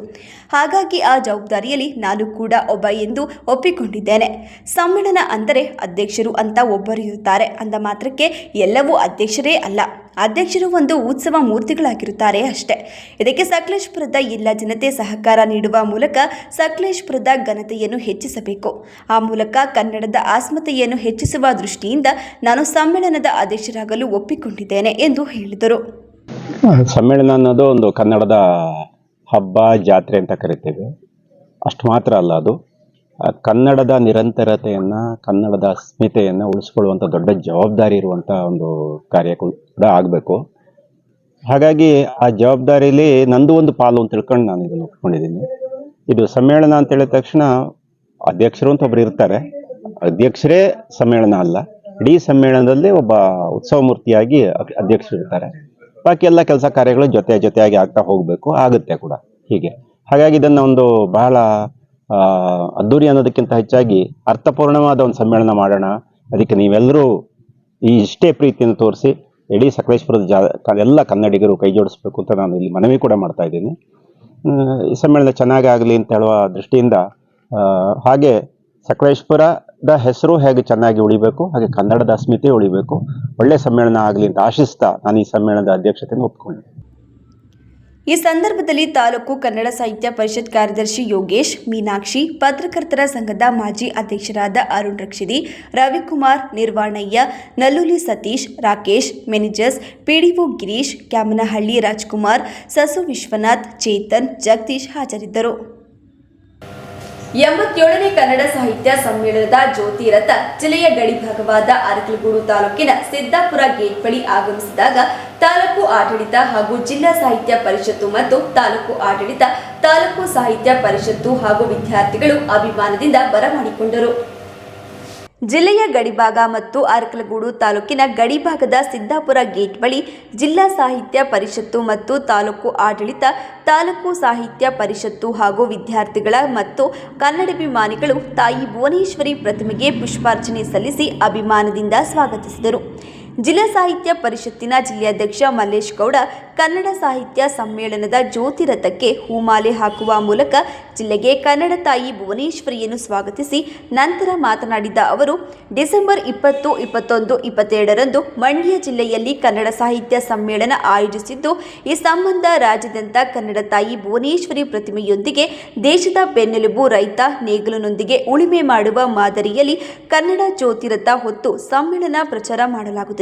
ಹಾಗಾಗಿ ಆ ಜವಾಬ್ದಾರಿಯಲ್ಲಿ ನಾನು ಕೂಡ ಒಬ್ಬ ಎಂದು ಒಪ್ಪಿಕೊಂಡಿದ್ದೇನೆ. ಸಮ್ಮೇಳನ ಅಂದರೆ ಅಧ್ಯಕ್ಷರು ಅಂತ ಒಬ್ಬರು ಇರುತ್ತಾರೆ. ಅಂದ ಮಾತ್ರಕ್ಕೆ ಎಲ್ಲವೂ ಅಧ್ಯಕ್ಷರೇ ಅಲ್ಲ. ಅಧ್ಯಕ್ಷರು ಒಂದು ಉತ್ಸವ ಮೂರ್ತಿಗಳಾಗಿರುತ್ತಾರೆ ಅಷ್ಟೇ. ಇದಕ್ಕೆ ಸಕಲೇಶ್ಪುರದ ಎಲ್ಲ ಜನತೆ ಸಹಕಾರ ನೀಡುವ ಮೂಲಕ ಸಕಲೇಶ್ಪುರದ ಘನತೆಯನ್ನು ಹೆಚ್ಚಿಸಬೇಕು. ಆ ಮೂಲಕ ಕನ್ನಡದ ಆಸ್ಮತೆಯನ್ನು ಹೆಚ್ಚಿಸುವ ದೃಷ್ಟಿಯಿಂದ ನಾನು ಸಮ್ಮೇಳನದ ಅಧ್ಯಕ್ಷರಾಗಲು ಒಪ್ಪಿಕೊಂಡಿದ್ದೇನೆ ಎಂದು ಹೇಳಿದರು. ಸಮ್ಮೇಳನ ಅನ್ನೋದು ಒಂದು ಕನ್ನಡದ ಹಬ್ಬ, ಜಾತ್ರೆ ಅಂತ ಕರಿತೇವೆ. ಅಷ್ಟು ಮಾತ್ರ ಅಲ್ಲ ಅದು. ಕನ್ನಡದ ನಿರಂತರತೆಯನ್ನು, ಕನ್ನಡದ ಅಸ್ಮಿತೆಯನ್ನು ಉಳಿಸ್ಕೊಳ್ಳುವಂಥ ದೊಡ್ಡ ಜವಾಬ್ದಾರಿ ಇರುವಂಥ ಒಂದು ಕಾರ್ಯ ಕೂಡ ಆಗಬೇಕು. ಹಾಗಾಗಿ ಆ ಜವಾಬ್ದಾರಿಲಿ ನಂದು ಒಂದು ಪಾಲು ಅಂತ ತಿಳ್ಕೊಂಡು ನಾನು ಇದನ್ನು ಒಪ್ಕೊಂಡಿದ್ದೀನಿ. ಇದು ಸಮ್ಮೇಳನ ಅಂತ ಹೇಳಿದ ತಕ್ಷಣ ಅಧ್ಯಕ್ಷರು ಅಂತ ಒಬ್ರು ಇರ್ತಾರೆ. ಅಧ್ಯಕ್ಷರೇ ಸಮ್ಮೇಳನ ಅಲ್ಲ, ಇಡೀ ಸಮ್ಮೇಳನದಲ್ಲಿ ಒಬ್ಬ ಉತ್ಸವ ಮೂರ್ತಿಯಾಗಿ ಅಧ್ಯಕ್ಷರು ಇರ್ತಾರೆ. ಬಾಕಿ ಎಲ್ಲ ಕೆಲಸ ಕಾರ್ಯಗಳು ಜೊತೆ ಜೊತೆಯಾಗಿ ಆಗ್ತಾ ಹೋಗಬೇಕು, ಆಗುತ್ತೆ ಕೂಡ ಹೀಗೆ. ಹಾಗಾಗಿ ಇದನ್ನ ಒಂದು ಬಹಳ ಅದ್ದೂರಿ ಅನ್ನೋದಕ್ಕಿಂತ ಹೆಚ್ಚಾಗಿ ಅರ್ಥಪೂರ್ಣವಾದ ಒಂದು ಸಮ್ಮೇಳನ ಮಾಡೋಣ. ಅದಕ್ಕೆ ನೀವೆಲ್ಲರೂ ಈ ಇಷ್ಟೇ ಪ್ರೀತಿಯನ್ನು ತೋರಿಸಿ, ಇಡೀ ಸಕಲೇಶ್ಪುರದ ಜಾ ಎಲ್ಲ ಕನ್ನಡಿಗರು ಕೈ ಜೋಡಿಸ್ಬೇಕು ಅಂತ ನಾನು ಇಲ್ಲಿ ಮನವಿ ಕೂಡ ಮಾಡ್ತಾ ಇದ್ದೀನಿ. ಈ ಸಮ್ಮೇಳನ ಚೆನ್ನಾಗಿ ಆಗಲಿ ಅಂತ ಹೇಳುವ ದೃಷ್ಟಿಯಿಂದ ಹಾಗೆ ಸಕಲೇಶ್ಪುರದ ಹೆಸರು ಹೇಗೆ ಚೆನ್ನಾಗಿ ಉಳಿಬೇಕು, ಹಾಗೆ ಕನ್ನಡದ ಅಸ್ಮಿತೆ ಉಳಿಬೇಕು, ಒಳ್ಳೆ ಸಮ್ಮೇಳನ ಆಗಲಿ ಅಂತ ಆಶಿಸ್ತಾ ನಾನು ಈ ಸಮ್ಮೇಳನದ ಅಧ್ಯಕ್ಷತೆಯನ್ನು ಒಪ್ಕೊಂಡೆ ಈ ಸಂದರ್ಭದಲ್ಲಿ ತಾಲೂಕು ಕನ್ನಡ ಸಾಹಿತ್ಯ ಪರಿಷತ್ ಕಾರ್ಯದರ್ಶಿ ಯೋಗೇಶ್, ಮೀನಾಕ್ಷಿ, ಪತ್ರಕರ್ತರ ಸಂಘದ ಮಾಜಿ ಅಧ್ಯಕ್ಷರಾದ ಅರುಣ್ ರಕ್ಷಿದಿ, ರವಿಕುಮಾರ್, ನಿರ್ವಾಣಯ್ಯ, ನಲ್ಲೂಲಿ ಸತೀಶ್, ರಾಕೇಶ್ ಮೆನೇಜರ್ಸ್ ಪಿಡಿಒ ಗಿರೀಶ್, ಕ್ಯಾಮನಹಳ್ಳಿ ರಾಜ್ಕುಮಾರ್, ಸಸು ವಿಶ್ವನಾಥ್, ಚೇತನ್, ಜಗದೀಶ್ ಹಾಜರಿದ್ದರು. ಎಂಬತ್ತೇಳನೇ ಕನ್ನಡ ಸಾಹಿತ್ಯ ಸಮ್ಮೇಳನದ ಜ್ಯೋತಿ ರಥ ಜಿಲ್ಲೆಯ ಗಡಿಭಾಗವಾದ ಅರಕಲಗೂಡು ತಾಲೂಕಿನ ಸಿದ್ದಾಪುರ ಗೇಟ್ ಬಳಿ ಆಗಮಿಸಿದಾಗ ತಾಲೂಕು ಆಡಳಿತ ಹಾಗೂ ಜಿಲ್ಲಾ ಸಾಹಿತ್ಯ ಪರಿಷತ್ತು ಮತ್ತು ತಾಲೂಕು ಆಡಳಿತ, ತಾಲೂಕು ಸಾಹಿತ್ಯ ಪರಿಷತ್ತು ಹಾಗೂ ವಿದ್ಯಾರ್ಥಿಗಳು ಅಭಿಮಾನದಿಂದ ಬರಮಾಡಿಕೊಂಡರು. ಜಿಲ್ಲೆಯ ಗಡಿಭಾಗ ಮತ್ತು ಅರಕಲಗೂಡು ತಾಲೂಕಿನ ಗಡಿಭಾಗದ ಸಿದ್ದಾಪುರ ಗೇಟ್ ಬಳಿ ಜಿಲ್ಲಾ ಸಾಹಿತ್ಯ ಪರಿಷತ್ತು ಮತ್ತು ತಾಲೂಕು ಆಡಳಿತ, ತಾಲೂಕು ಸಾಹಿತ್ಯ ಪರಿಷತ್ತು ಹಾಗೂ ವಿದ್ಯಾರ್ಥಿಗಳ ಮತ್ತು ಕನ್ನಡಾಭಿಮಾನಿಗಳು ತಾಯಿ ಭುವನೇಶ್ವರಿ ಪ್ರತಿಮೆಗೆ ಪುಷ್ಪಾರ್ಚನೆ ಸಲ್ಲಿಸಿ ಅಭಿಮಾನದಿಂದ ಸ್ವಾಗತಿಸಿದರು. ಜಿಲ್ಲಾ ಸಾಹಿತ್ಯ ಪರಿಷತ್ತಿನ ಜಿಲ್ಲಾಧ್ಯಕ್ಷ ಮಲ್ಲೇಶ್ ಗೌಡ ಕನ್ನಡ ಸಾಹಿತ್ಯ ಸಮ್ಮೇಳನದ ಜ್ಯೋತಿರಥಕ್ಕೆ ಹೂಮಾಲೆ ಹಾಕುವ ಮೂಲಕ ಜಿಲ್ಲೆಗೆ ಕನ್ನಡ ತಾಯಿ ಭುವನೇಶ್ವರಿಯನ್ನು ಸ್ವಾಗತಿಸಿ ನಂತರ ಮಾತನಾಡಿದ ಅವರು, ಡಿಸೆಂಬರ್ ಇಪ್ಪತ್ತು, ಇಪ್ಪತ್ತೊಂದು, ಇಪ್ಪತ್ತೆರಡರಂದು ಮಂಡ್ಯ ಜಿಲ್ಲೆಯಲ್ಲಿ ಕನ್ನಡ ಸಾಹಿತ್ಯ ಸಮ್ಮೇಳನ ಆಯೋಜಿಸಿದ್ದು, ಈ ಸಂಬಂಧ ರಾಜ್ಯದಂತ ಕನ್ನಡ ತಾಯಿ ಭುವನೇಶ್ವರಿ ಪ್ರತಿಮೆಯೊಂದಿಗೆ ದೇಶದ ಬೆನ್ನೆಲುಬು ರೈತ ನೇಗಲನೊಂದಿಗೆ ಉಳಿಮೆ ಮಾಡುವ ಮಾದರಿಯಲ್ಲಿ ಕನ್ನಡ ಜ್ಯೋತಿರಥ ಹೊತ್ತು ಸಮ್ಮೇಳನ ಪ್ರಚಾರ ಮಾಡಲಾಗುತ್ತಿದೆ.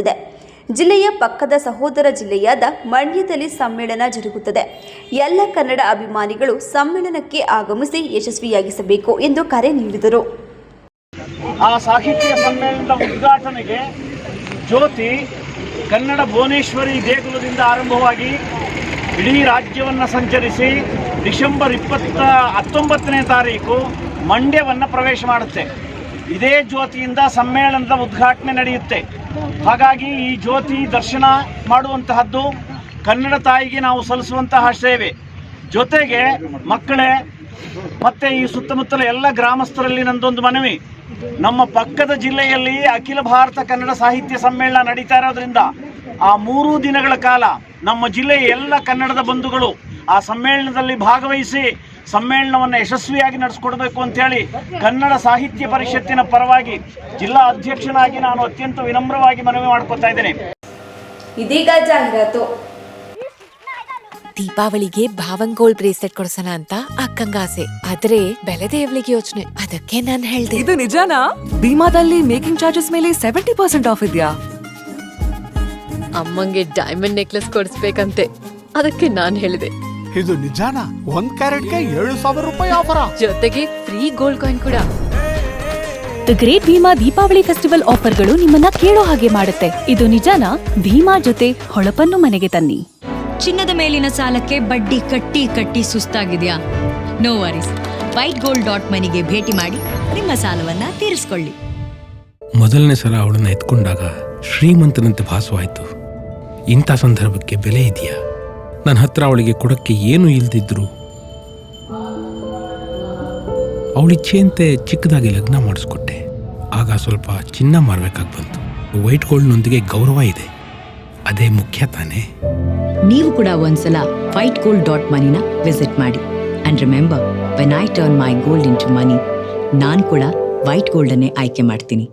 ಜಿಲ್ಲೆಯ ಪಕ್ಕದ ಸಹೋದರ ಜಿಲ್ಲೆಯಾದ ಮಂಡ್ಯದಲ್ಲಿ ಸಮ್ಮೇಳನ ಜರುಗುತ್ತದೆ. ಎಲ್ಲ ಕನ್ನಡ ಅಭಿಮಾನಿಗಳು ಸಮ್ಮೇಳನಕ್ಕೆ ಆಗಮಿಸಿ ಯಶಸ್ವಿಯಾಗಿಸಬೇಕು ಎಂದು ಕರೆ ನೀಡಿದರು. ಆ ಸಾಹಿತ್ಯ ಸಮ್ಮೇಳನದ ಉದ್ಘಾಟನೆಗೆ ಜ್ಯೋತಿ ಕನ್ನಡ ಭುವನೇಶ್ವರಿ ದೇಗುಲದಿಂದ ಆರಂಭವಾಗಿ ಇಡೀ ರಾಜ್ಯವನ್ನು ಸಂಚರಿಸಿ ಡಿಸೆಂಬರ್ ಇಪ್ಪತ್ತ ಹತ್ತೊಂಬತ್ತನೇ ತಾರೀಕು ಮಂಡ್ಯವನ್ನು ಪ್ರವೇಶ ಮಾಡುತ್ತೆ. ಇದೇ ಜ್ಯೋತಿಯಿಂದ ಸಮ್ಮೇಳನದ ಉದ್ಘಾಟನೆ ನಡೆಯುತ್ತೆ. ಹಾಗಾಗಿ ಈ ಜ್ಯೋತಿ ದರ್ಶನ ಮಾಡುವಂತಹದ್ದು ಕನ್ನಡ ತಾಯಿಗೆ ನಾವು ಸಲ್ಲಿಸುವಂತಹ ಸೇವೆ. ಜೊತೆಗೆ ಮಕ್ಕಳೇ, ಮತ್ತೆ ಈ ಸುತ್ತಮುತ್ತಲ ಎಲ್ಲ ಗ್ರಾಮಸ್ಥರಲ್ಲಿ ನಂದೊಂದು ಮನವಿ. ನಮ್ಮ ಪಕ್ಕದ ಜಿಲ್ಲೆಯಲ್ಲಿ ಅಖಿಲ ಭಾರತ ಕನ್ನಡ ಸಾಹಿತ್ಯ ಸಮ್ಮೇಳನ ನಡೀತಾ ಇರೋದ್ರಿಂದ ಆ ಮೂರು ದಿನಗಳ ಕಾಲ ನಮ್ಮ ಜಿಲ್ಲೆಯ ಎಲ್ಲ ಕನ್ನಡದ ಬಂಧುಗಳು ಆ ಸಮ್ಮೇಳನದಲ್ಲಿ ಭಾಗವಹಿಸಿ ಸಮ್ಮೇಳನವನ್ನು ಯಶಸ್ವಿಯಾಗಿ ನಡೆಸ್ಕೊಡ್ಬೇಕು ಅಂತೇಳಿ ಕನ್ನಡ ಸಾಹಿತ್ಯ ಪರಿಷತ್ತಿನ ಪರವಾಗಿ ಜಿಲ್ಲಾ ಅಧ್ಯಕ್ಷನಾಗಿ ನಾನು ಅತ್ಯಂತ ವಿನಮ್ರವಾಗಿ ಮನವಿ ಮಾಡ್ಕೊತಾ ಇದ್ದೇನೆ. ಇದೀಗ ಜಾಹೀರಾತು. ದೀಪಾವಳಿಗೆ ಭಾವಂಗೋಲ್ ಬ್ರೇಸ್ಲೆಟ್ ಕೊಡ್ಸೋಣ ಅಂತ ಅಕ್ಕಂಗಾಸೆ ಆದ್ರೆ ಬೆಲೆ ದೇವ್ಲಿಗೆ ಯೋಚನೆ. ಅದಕ್ಕೆ ನಾನು ಹೇಳ್ದೆ. ಇದು ನಿಜಾನಾ? ಭೀಮಾದಲ್ಲಿ ಮೇಕಿಂಗ್ ಚಾರ್ಜಸ್ ಮೇಲೆ ಸೆವೆಂಟಿ ಪರ್ಸೆಂಟ್ ಆಫ್ ಇದೆಯಾ? ಅಮ್ಮಂಗೆ ಡೈಮಂಡ್ ನೆಕ್ಲೆಸ್ ಕೊಡಿಸ್ಬೇಕಂತೆ. ಅದಕ್ಕೆ ನಾನು ಹೇಳಿದೆ. ಇದು ನಿಜಾನಾ? ಒಂದ್ ಕ್ಯಾರೆಟ್ಗೆ ಏಳು ಸಾವಿರ ರೂಪಾಯಿ ಆಫರ್? ಜೊತೆಗೆ ಫ್ರೀ ಗೋಲ್ಡ್ ಕಾಯಿನ್ ಕೂಡ. The great Bhima Deepavali festival ಆಫರ್ಗಳು ನಿಮ್ಮನ್ನ ಕೇಳೋ ಹಾಗೆ ಮಾಡುತ್ತೆ. ಇದು ನಿಜಾನಾ? ಭೀಮಾ ಜೊತೆ ಹೊಳಪನ್ನು ಮನೆಗೆ ತನ್ನಿ. ಚಿನ್ನದ ಮೇಲಿನ ಸಾಲಕ್ಕೆ ಬಡ್ಡಿ ಕಟ್ಟಿ ಕಟ್ಟಿ ಸುಸ್ತಾಗಿದೆಯಾ? No worries white gold dot ಮನಿಗೆ ಭೇಟಿ ಮಾಡಿ ನಿಮ್ಮ ಸಾಲವನ್ನ ತೀರಿಸಿಕೊಳ್ಳಿ. ಮೊದಲನೇ ಸಲ ಅವಳನ್ನ ಎತ್ಕೊಂಡಾಗ ಶ್ರೀಮಂತನಂತೆ ಭಾಸವಾಯಿತು. ಇಂಥ ಸಂದರ್ಭಕ್ಕೆ ಬೆಲೆ ಇದೆಯಾ? ನನ್ನ ಹತ್ರ ಅವಳಿಗೆ ಕೊಡಕ್ಕೆ ಏನೂ ಇಲ್ದಿದ್ರು. ಅವಳಿಚ್ಛೆಯಂತೆ ಚಿಕ್ಕದಾಗಿ ಲಗ್ನ ಮಾಡಿಸ್ಕೊಟ್ಟೆ. ಆಗ ಸ್ವಲ್ಪ ಚಿನ್ನ ಮಾರಬೇಕಾಗಿ ಬಂತು. ವೈಟ್ ಗೋಲ್ಡ್ನೊಂದಿಗೆ ಗೌರವ ಇದೆ. ಅದೇ ಮುಖ್ಯ ತಾನೇ. ನೀವು ಕೂಡ ಒಂದ್ಸಲ ವೈಟ್ ಗೋಲ್ಡ್ ಡಾಟ್ ಮನಿನ ವಿಸಿಟ್ ಮಾಡಿ. And remember when I turn my gold into money ನಾನು ಕೂಡ ವೈಟ್ ಗೋಲ್ಡ್ ಅನ್ನೇ ಆಯ್ಕೆ ಮಾಡ್ತೀನಿ.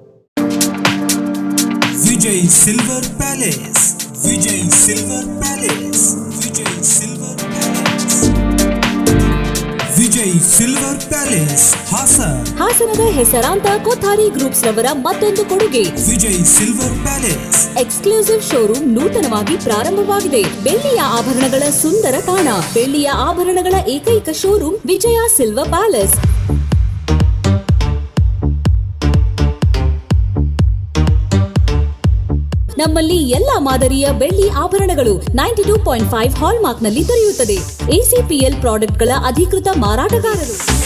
Vijay Silver Palace. Vijay Silver Palace. Silver Palace Hassan. ಹಾಸನದ ಹೆಸರಾಂತ ಕೊಥಾರಿ ಗ್ರೂಪ್ಸ್ ನವರ ಮತ್ತೊಂದು ಕೊಡುಗೆ. Vijay Silver Palace exclusive showroom ನೂತನವಾಗಿ ಪ್ರಾರಂಭವಾಗಿದೆ. ಬೆಳ್ಳಿಯ ಆಭರಣಗಳ ಸುಂದರ ತಾಣ ಬೆಳ್ಳಿಯ ಆಭರಣಗಳ ಏಕೈಕ ಶೋರೂಮ್ ವಿಜಯ ಸಿಲ್ವರ್ ಪ್ಯಾಲೇಸ್ ನಮ್ಮಲ್ಲಿ ಎಲ್ಲಾ ಮಾದರಿಯ ಬೆಳ್ಳಿ ಆಭರಣಗಳು ನೈಂಟಿ ಟೂ ಪಾಯಿಂಟ್ ಫೈವ್ ಹಾಲ್ಮಾರ್ಕ್ನಲ್ಲಿ ದೊರೆಯುತ್ತದೆ ಎಸಿಪಿಎಲ್ ಪ್ರಾಡಕ್ಟ್ಗಳ ಅಧಿಕೃತ ಮಾರಾಟಗಾರರು.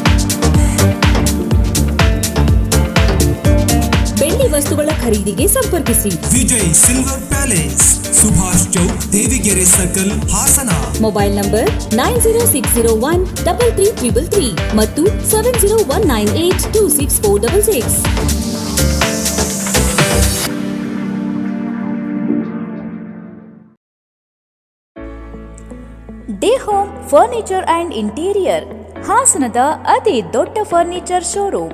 ಖರೀದಿಗೆ ಸಂಪರ್ಕಿಸಿ Vijay Silver Palace Subhash Chowk Devigere circle Hassan mobile number nine zero six zero one double three triple three ಮತ್ತು seven zero one nine eight two six four double six the home furniture and interior ಹಾಸನದ ಅತಿ ದೊಡ್ಡ furniture showroom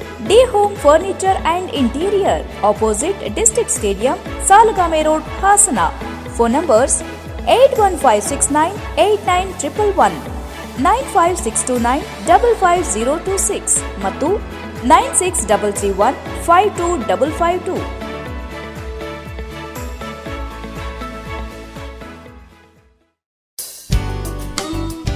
The home furniture and interior opposite district stadium Salagame road Hassan phone numbers eight one five six nine eight nine triple one nine five six two nine double five zero two six ಮತ್ತು nine six double three one five two double five two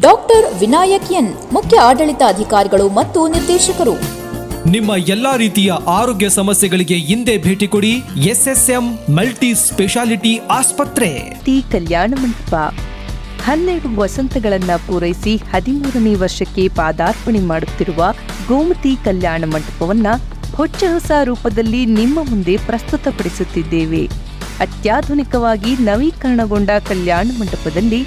doctor Vinayak N ಮುಖ್ಯ ಆಡಳಿತ ಅಧಿಕಾರಿಗಳು ಮತ್ತು ನಿರ್ದೇಶಕರು. ನಿಮ್ಮ ಎಲ್ಲಾ ರೀತಿಯ ಆರೋಗ್ಯ ಸಮಸ್ಯೆಗಳಿಗೆ ಹಿಂದೆ ಭೇಟಿ ಕೊಡಿ ಎಸ್ಎಸ್ಎಂ ಮಲ್ಟಿ ಸ್ಪೆಷಾಲಿಟಿ ಆಸ್ಪತ್ರೆ. ಟಿ ಕಲ್ಯಾಣ ಮಂಟಪ. ಹನ್ನೆರಡು ವಸಂತಗಳನ್ನ ಪೂರೈಸಿ ಹದಿಮೂರನೇ ವರ್ಷಕ್ಕೆ ಪಾದಾರ್ಪಣೆ ಮಾಡುತ್ತಿರುವ ಗೋಮತಿ ಕಲ್ಯಾಣ ಮಂಟಪವನ್ನ ಹೊಚ್ಚ ಹೊಸ ರೂಪದಲ್ಲಿ ನಿಮ್ಮ ಮುಂದೆ ಪ್ರಸ್ತುತಪಡಿಸುತ್ತಿದ್ದೇವೆ. ಅತ್ಯಾಧುನಿಕವಾಗಿ ನವೀಕರಣಗೊಂಡ ಕಲ್ಯಾಣ ಮಂಟಪದಲ್ಲಿ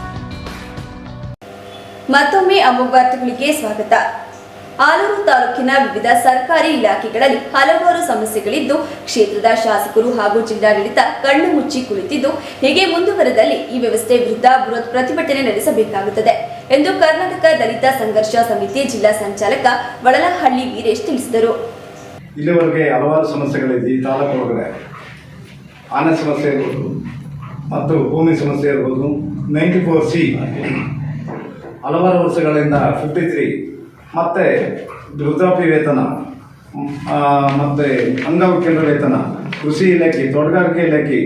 ಮತ್ತೊಮ್ಮೆ ಅಮೋಘ ವಾರ್ತೆಗಳಿಗೆ ಸ್ವಾಗತ. ಆಲೂರು ತಾಲೂಕಿನ ವಿವಿಧ ಸರ್ಕಾರಿ ಇಲಾಖೆಗಳಲ್ಲಿ ಹಲವಾರು ಸಮಸ್ಯೆಗಳಿದ್ದು, ಕ್ಷೇತ್ರದ ಶಾಸಕರು ಹಾಗೂ ಜಿಲ್ಲಾಡಳಿತ ಕಣ್ಣು ಮುಚ್ಚಿ ಕುಳಿತಿದ್ದು, ಹೀಗೆ ಮುಂದುವರೆದಲ್ಲಿ ಈ ವ್ಯವಸ್ಥೆ ವಿರುದ್ಧ ಬೃಹತ್ ಪ್ರತಿಭಟನೆ ನಡೆಸಬೇಕಾಗುತ್ತದೆ ಎಂದು ಕರ್ನಾಟಕ ದಲಿತ ಸಂಘರ್ಷ ಸಮಿತಿ ಜಿಲ್ಲಾ ಸಂಚಾಲಕ ವಡಲಹಳ್ಳಿ ವೀರೇಶ್ ತಿಳಿಸಿದರು. ಇಲ್ಲಿವರೆಗೆ ಹಲವಾರು ಸಮಸ್ಯೆಗಳಿದೆ ಈ ತಾಲೂಕು ಒಳಗಡೆ ಆನೆ ಸಮಸ್ಯೆ ಇರ್ಬೋದು, ಮತ್ತು ಭೂಮಿ ಸಮಸ್ಯೆ ಇರ್ಬೋದು ನೈಂಟಿ ಫೋರ್ ಸಿ ಹಲವಾರು ವರ್ಷಗಳಿಂದ ಫಿಫ್ಟಿ ತ್ರೀ ಮತ್ತು ವೃದ್ಧಾಪ್ಯ ವೇತನ ಮತ್ತು ಅಂಗವಿಕಲರ ವೇತನ ಕೃಷಿ ಇಲಾಖೆ, ತೋಟಗಾರಿಕೆ ಇಲಾಖೆ,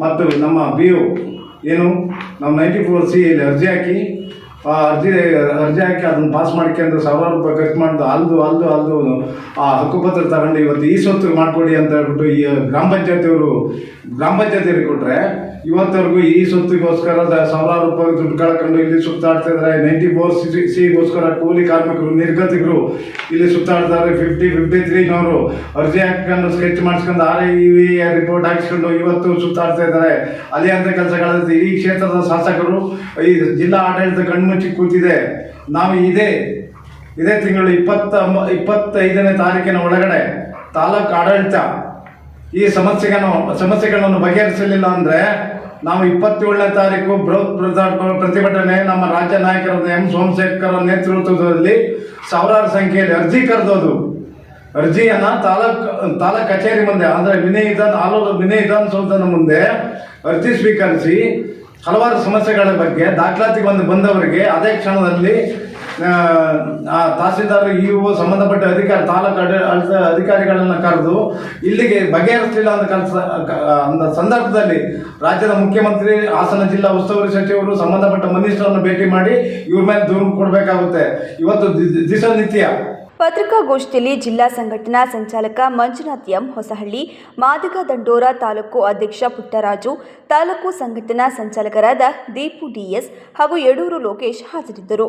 ಮತ್ತು ನಮ್ಮ ಬಿ ಯು ಏನು ನಾವು ನೈಂಟಿ ಫೋರ್ ಸಿ ಇಲ್ಲಿ ಅರ್ಜಿ ಹಾಕಿ ಆ ಅರ್ಜಿ ಅರ್ಜಿ ಹಾಕಿ ಅದನ್ನು ಪಾಸ್ ಮಾಡ್ಕೊಂಡು ಸಾವಿರಾರು ರೂಪಾಯಿ ಖರ್ಚು ಮಾಡಿದ ಅಲ್ದು ಅಲ್ದು ಅಲ್ದು ಆ ಹಕ್ಕುಪತ್ರ ತಗೊಂಡು ಇವತ್ತು ಈ ಸ್ವತ್ತು ಮಾಡಿಕೊಡಿ ಅಂತ ಹೇಳ್ಬಿಟ್ಟು ಈ ಗ್ರಾಮ ಪಂಚಾಯತಿಯವರು, ಗ್ರಾಮ ಪಂಚಾಯತಿಯವ್ರಿಗೆ ಕೊಟ್ಟರೆ ಇವತ್ತವರೆಗೂ ಈ ಸ್ವತ್ತಿಗೋಸ್ಕರ ಸಾವಿರಾರು ರೂಪಾಯಿ ದುಡ್ಡು ಕಳ್ಕೊಂಡು ಇಲ್ಲಿ ಸುತ್ತಾಡ್ತಾ ಇದ್ದಾರೆ. ನೈಂಟಿ ಫೋರ್ ಸಿಗೋಸ್ಕರ ಕೂಲಿ ಕಾರ್ಮಿಕರು, ನಿರ್ಗತಿಕರು ಇಲ್ಲಿ ಸುತ್ತಾಡ್ತಾರೆ. ಫಿಫ್ಟಿ ಫಿಫ್ಟಿ ತ್ರೀನವರು ಅರ್ಜಿ ಹಾಕ್ಕೊಂಡು ಸ್ಕೆಚ್ ಮಾಡಿಸ್ಕೊಂಡು ಆರ್ ವಿ ರಿಪೋರ್ಟ್ ಹಾಕಿಸ್ಕೊಂಡು ಇವತ್ತು ಸುತ್ತಾಡ್ತಾ ಇದ್ದಾರೆ. ಅಲ್ಲಿ ಅಂತ ಕೆಲಸಗಳಾಗುತ್ತೆ ಈ ಕ್ಷೇತ್ರದ ಶಾಸಕರು, ಈ ಜಿಲ್ಲಾ ಆಡಳಿತ ಕಣ್ಮುಚ್ಚಿ ಕೂತಿದೆ ನಾವು ಇದೇ ಇದೇ ತಿಂಗಳು ಇಪ್ಪತ್ತ ಇಪ್ಪತ್ತೈದನೇ ತಾರೀಕಿನ ಒಳಗಡೆ ತಾಲೂಕು ಆಡಳಿತ ಈ ಸಮಸ್ಯೆಗಳನ್ನು ಸಮಸ್ಯೆಗಳನ್ನು ಬಗೆಹರಿಸಲಿಲ್ಲ ಅಂದರೆ ನಾವು ಇಪ್ಪತ್ತೇಳನೇ ತಾರೀಕು ಬೃಹತ್ ಪ್ರತಿಭಟ- ಪ್ರತಿಭಟನೆ ನಮ್ಮ ರಾಜ್ಯ ನಾಯಕರಾದ ಎಂ ಸೋಮಶೇಖರ್ ನೇತೃತ್ವದಲ್ಲಿ ಸಾವಿರಾರು ಸಂಖ್ಯೆಯಲ್ಲಿ ಅರ್ಜಿ ಕರೆದೋದು ಅರ್ಜಿಯನ್ನು ತಾಲೂಕು ತಾಲೂಕ್ ಕಚೇರಿ ಮುಂದೆ ಅಂದರೆ ವಿನಯ ವಿಧಾನ ಆಲೋ ವಿನಯ ವಿಧಾನಸೌಧದ ಮುಂದೆ ಅರ್ಜಿ ಸ್ವೀಕರಿಸಿ ಹಲವಾರು ಸಮಸ್ಯೆಗಳ ಬಗ್ಗೆ ದಾಖಲಾತಿಗೆ ಬಂದು ಬಂದವರಿಗೆ ಅದೇ ಕ್ಷಣದಲ್ಲಿ, ಆ ತಹಸೀಲ್ದಾರ್ ಇ ಒ ಸಂಬಂಧಪಟ್ಟ ಅಧಿಕಾರಿ, ತಾಲೂಕು ಆಡಳಿತ ಅಧಿಕಾರಿಗಳನ್ನು ಕರೆದು ಇಲ್ಲಿಗೆ ಬಗೆಹರಿಸಲಿಲ್ಲ ಅಂತ ಕಲ್ಸ ಅಂದ ಸಂದರ್ಭದಲ್ಲಿ ರಾಜ್ಯದ ಮುಖ್ಯಮಂತ್ರಿ, ಹಾಸನ ಜಿಲ್ಲಾ ಉಸ್ತುವಾರಿ ಸಚಿವರು, ಸಂಬಂಧಪಟ್ಟ ಮಿನಿಸ್ಟರ್ನ್ನು ಭೇಟಿ ಮಾಡಿ ಇವ್ರ ಮೇಲೆ ದೂರು ಕೊಡಬೇಕಾಗುತ್ತೆ. ಇವತ್ತು ದಿ- ದಿನನಿತ್ಯ ಪತ್ರಿಕಾಗೋಷ್ಠಿಯಲ್ಲಿ ಜಿಲ್ಲಾ ಸಂಘಟನಾ ಸಂಚಾಲಕ ಮಂಜುನಾಥ್ ಎಂ ಹೊಸಹಳ್ಳಿ, ಮಾದಿಗ ದಂಡೋರ ತಾಲೂಕು ಅಧ್ಯಕ್ಷ ಪುಟ್ಟರಾಜು, ತಾಲೂಕು ಸಂಘಟನಾ ಸಂಚಾಲಕರಾದ ದೀಪು ಡಿಎಸ್ ಹಾಗೂ ಯಡೂರು ಲೋಕೇಶ್ ಹಾಜರಿದ್ದರು.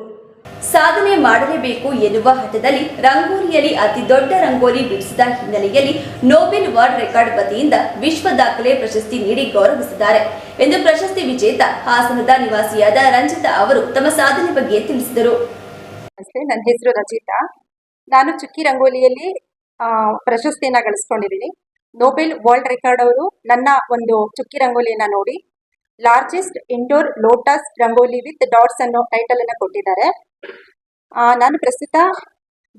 ಸಾಧನೆ ಮಾಡಲೇಬೇಕು ಎನ್ನುವ ಹಠದಲ್ಲಿ ರಂಗೋಲಿಯಲ್ಲಿ ಅತಿ ದೊಡ್ಡ ರಂಗೋಲಿ ಬಿಡಿಸಿದ ಹಿನ್ನೆಲೆಯಲ್ಲಿ ನೋಬೆಲ್ ವರ್ಲ್ಡ್ ರೆಕಾರ್ಡ್ ವತಿಯಿಂದ ವಿಶ್ವ ದಾಖಲೆ ಪ್ರಶಸ್ತಿ ನೀಡಿ ಗೌರವಿಸಿದ್ದಾರೆ ಎಂದು ಪ್ರಶಸ್ತಿ ವಿಜೇತ ಹಾಸನದ ನಿವಾಸಿಯಾದ ರಂಜಿತಾ ಅವರು ತಮ್ಮ ಸಾಧನೆ ಬಗ್ಗೆ ತಿಳಿಸಿದರು. ನನ್ನ ಹೆಸರು ರಚಿತಾ ನಾನು ಚುಕ್ಕಿ ರಂಗೋಲಿಯಲ್ಲಿ ಪ್ರಶಸ್ತಿಯನ್ನ ಗಳಿಸ್ಕೊಂಡಿದ್ದೀನಿ. ನೋಬೆಲ್ ವರ್ಲ್ಡ್ ರೆಕಾರ್ಡ್ ಅವರು ನನ್ನ ಒಂದು ಚುಕ್ಕಿ ರಂಗೋಲಿಯನ್ನ ನೋಡಿ largest indoor lotus rangoli with dots ಅನ್ನೋ ಟೈಟಲ್ ಅನ್ನ ಕೊಟ್ಟಿದ್ದಾರೆ. ನಾನು ಪ್ರಸ್ತುತ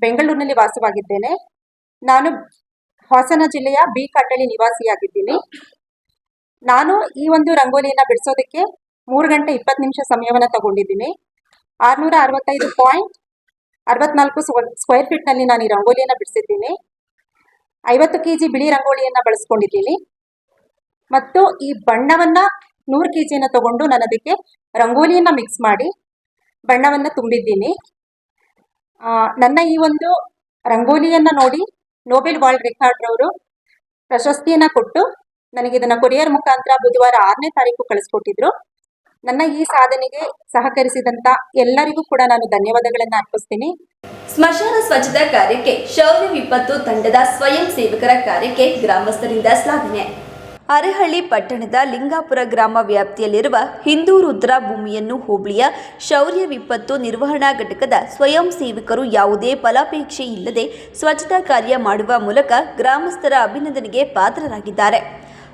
ಬೆಂಗಳೂರಿನಲ್ಲಿ ವಾಸವಾಗಿದ್ದೇನೆ. ನಾನು ಹಾಸನ ಜಿಲ್ಲೆಯ ಬಿ ಕಟ್ಟಳಿ ನಿವಾಸಿಯಾಗಿದ್ದೀನಿ. ನಾನು ಈ ಒಂದು ರಂಗೋಲಿಯನ್ನ ಬಿಡಿಸೋದಕ್ಕೆ ಮೂರು ಗಂಟೆ ಇಪ್ಪತ್ತು ನಿಮಿಷ ಸಮಯವನ್ನ ತಗೊಂಡಿದ್ದೀನಿ. ಆರ್ನೂರ ಅರವತ್ತೈದು ಪಾಯಿಂಟ್ ಅರವತ್ನಾಲ್ಕು ಸ್ಕ್ವೇರ್ ಫೀಟ್ನಲ್ಲಿ ನಾನು ಈ ರಂಗೋಲಿಯನ್ನ ಬಿಡಿಸಿದ್ದೀನಿ. ಐವತ್ತು ಕೆ ಜಿ ಬಿಳಿ ರಂಗೋಲಿಯನ್ನ ಬಳಸ್ಕೊಂಡಿದ್ದೀನಿ ಮತ್ತು ಈ ಬಣ್ಣವನ್ನ ನೂರು ಕೆ ಜಿಯನ್ನು ತಗೊಂಡು ನಾನು ಅದಕ್ಕೆ ರಂಗೋಲಿಯನ್ನ ಮಿಕ್ಸ್ ಮಾಡಿ ಬಣ್ಣವನ್ನ ತುಂಬಿದ್ದೀನಿ. ನನ್ನ ಈ ಒಂದು ರಂಗೋಲಿಯನ್ನ ನೋಡಿ ನೋಬೆಲ್ ವರ್ಲ್ಡ್ ರೆಕಾರ್ಡ್ ಅವರು ಪ್ರಶಸ್ತಿಯನ್ನ ಕೊಟ್ಟು ನನಗೆ ಇದನ್ನ ಕೊರಿಯರ್ ಮುಖಾಂತರ ಬುಧವಾರ ಆರನೇ ತಾರೀಕು ಕಳಿಸ್ಕೊಟ್ಟಿದ್ರು. ನನ್ನ ಈ ಸಾಧನೆಗೆ ಸಹಕರಿಸಿದಂತ ಎಲ್ಲರಿಗೂ ಕೂಡ ನಾನು ಧನ್ಯವಾದಗಳನ್ನ ಅರ್ಪಿಸ್ತೀನಿ. ಸ್ಮಶಾನ ಸ್ವಚ್ಛತಾ ಕಾರ್ಯಕ್ಕೆ ಶೌರ್ಯ ವಿಪತ್ತು ತಂಡದ ಸ್ವಯಂ ಸೇವಕರ ಕಾರ್ಯಕ್ಕೆ ಗ್ರಾಮಸ್ಥರಿಂದ ಶ್ಲಾಘನೆ. ಅರೆಹಳ್ಳಿ ಪಟ್ಟಣದ ಲಿಂಗಾಪುರ ಗ್ರಾಮ ವ್ಯಾಪ್ತಿಯಲ್ಲಿರುವ ಹಿಂದೂ ರುದ್ರ ಭೂಮಿಯನ್ನು ಹೋಬಳಿಯ ಶೌರ್ಯ ವಿಪತ್ತು ನಿರ್ವಹಣಾ ಘಟಕದ ಸ್ವಯಂ ಸೇವಕರು ಯಾವುದೇ ಫಲಾಪೇಕ್ಷೆ ಇಲ್ಲದೆ ಸ್ವಚ್ಛತಾ ಕಾರ್ಯ ಮಾಡುವ ಮೂಲಕ ಗ್ರಾಮಸ್ಥರ ಅಭಿನಂದನೆಗೆ ಪಾತ್ರರಾಗಿದ್ದಾರೆ.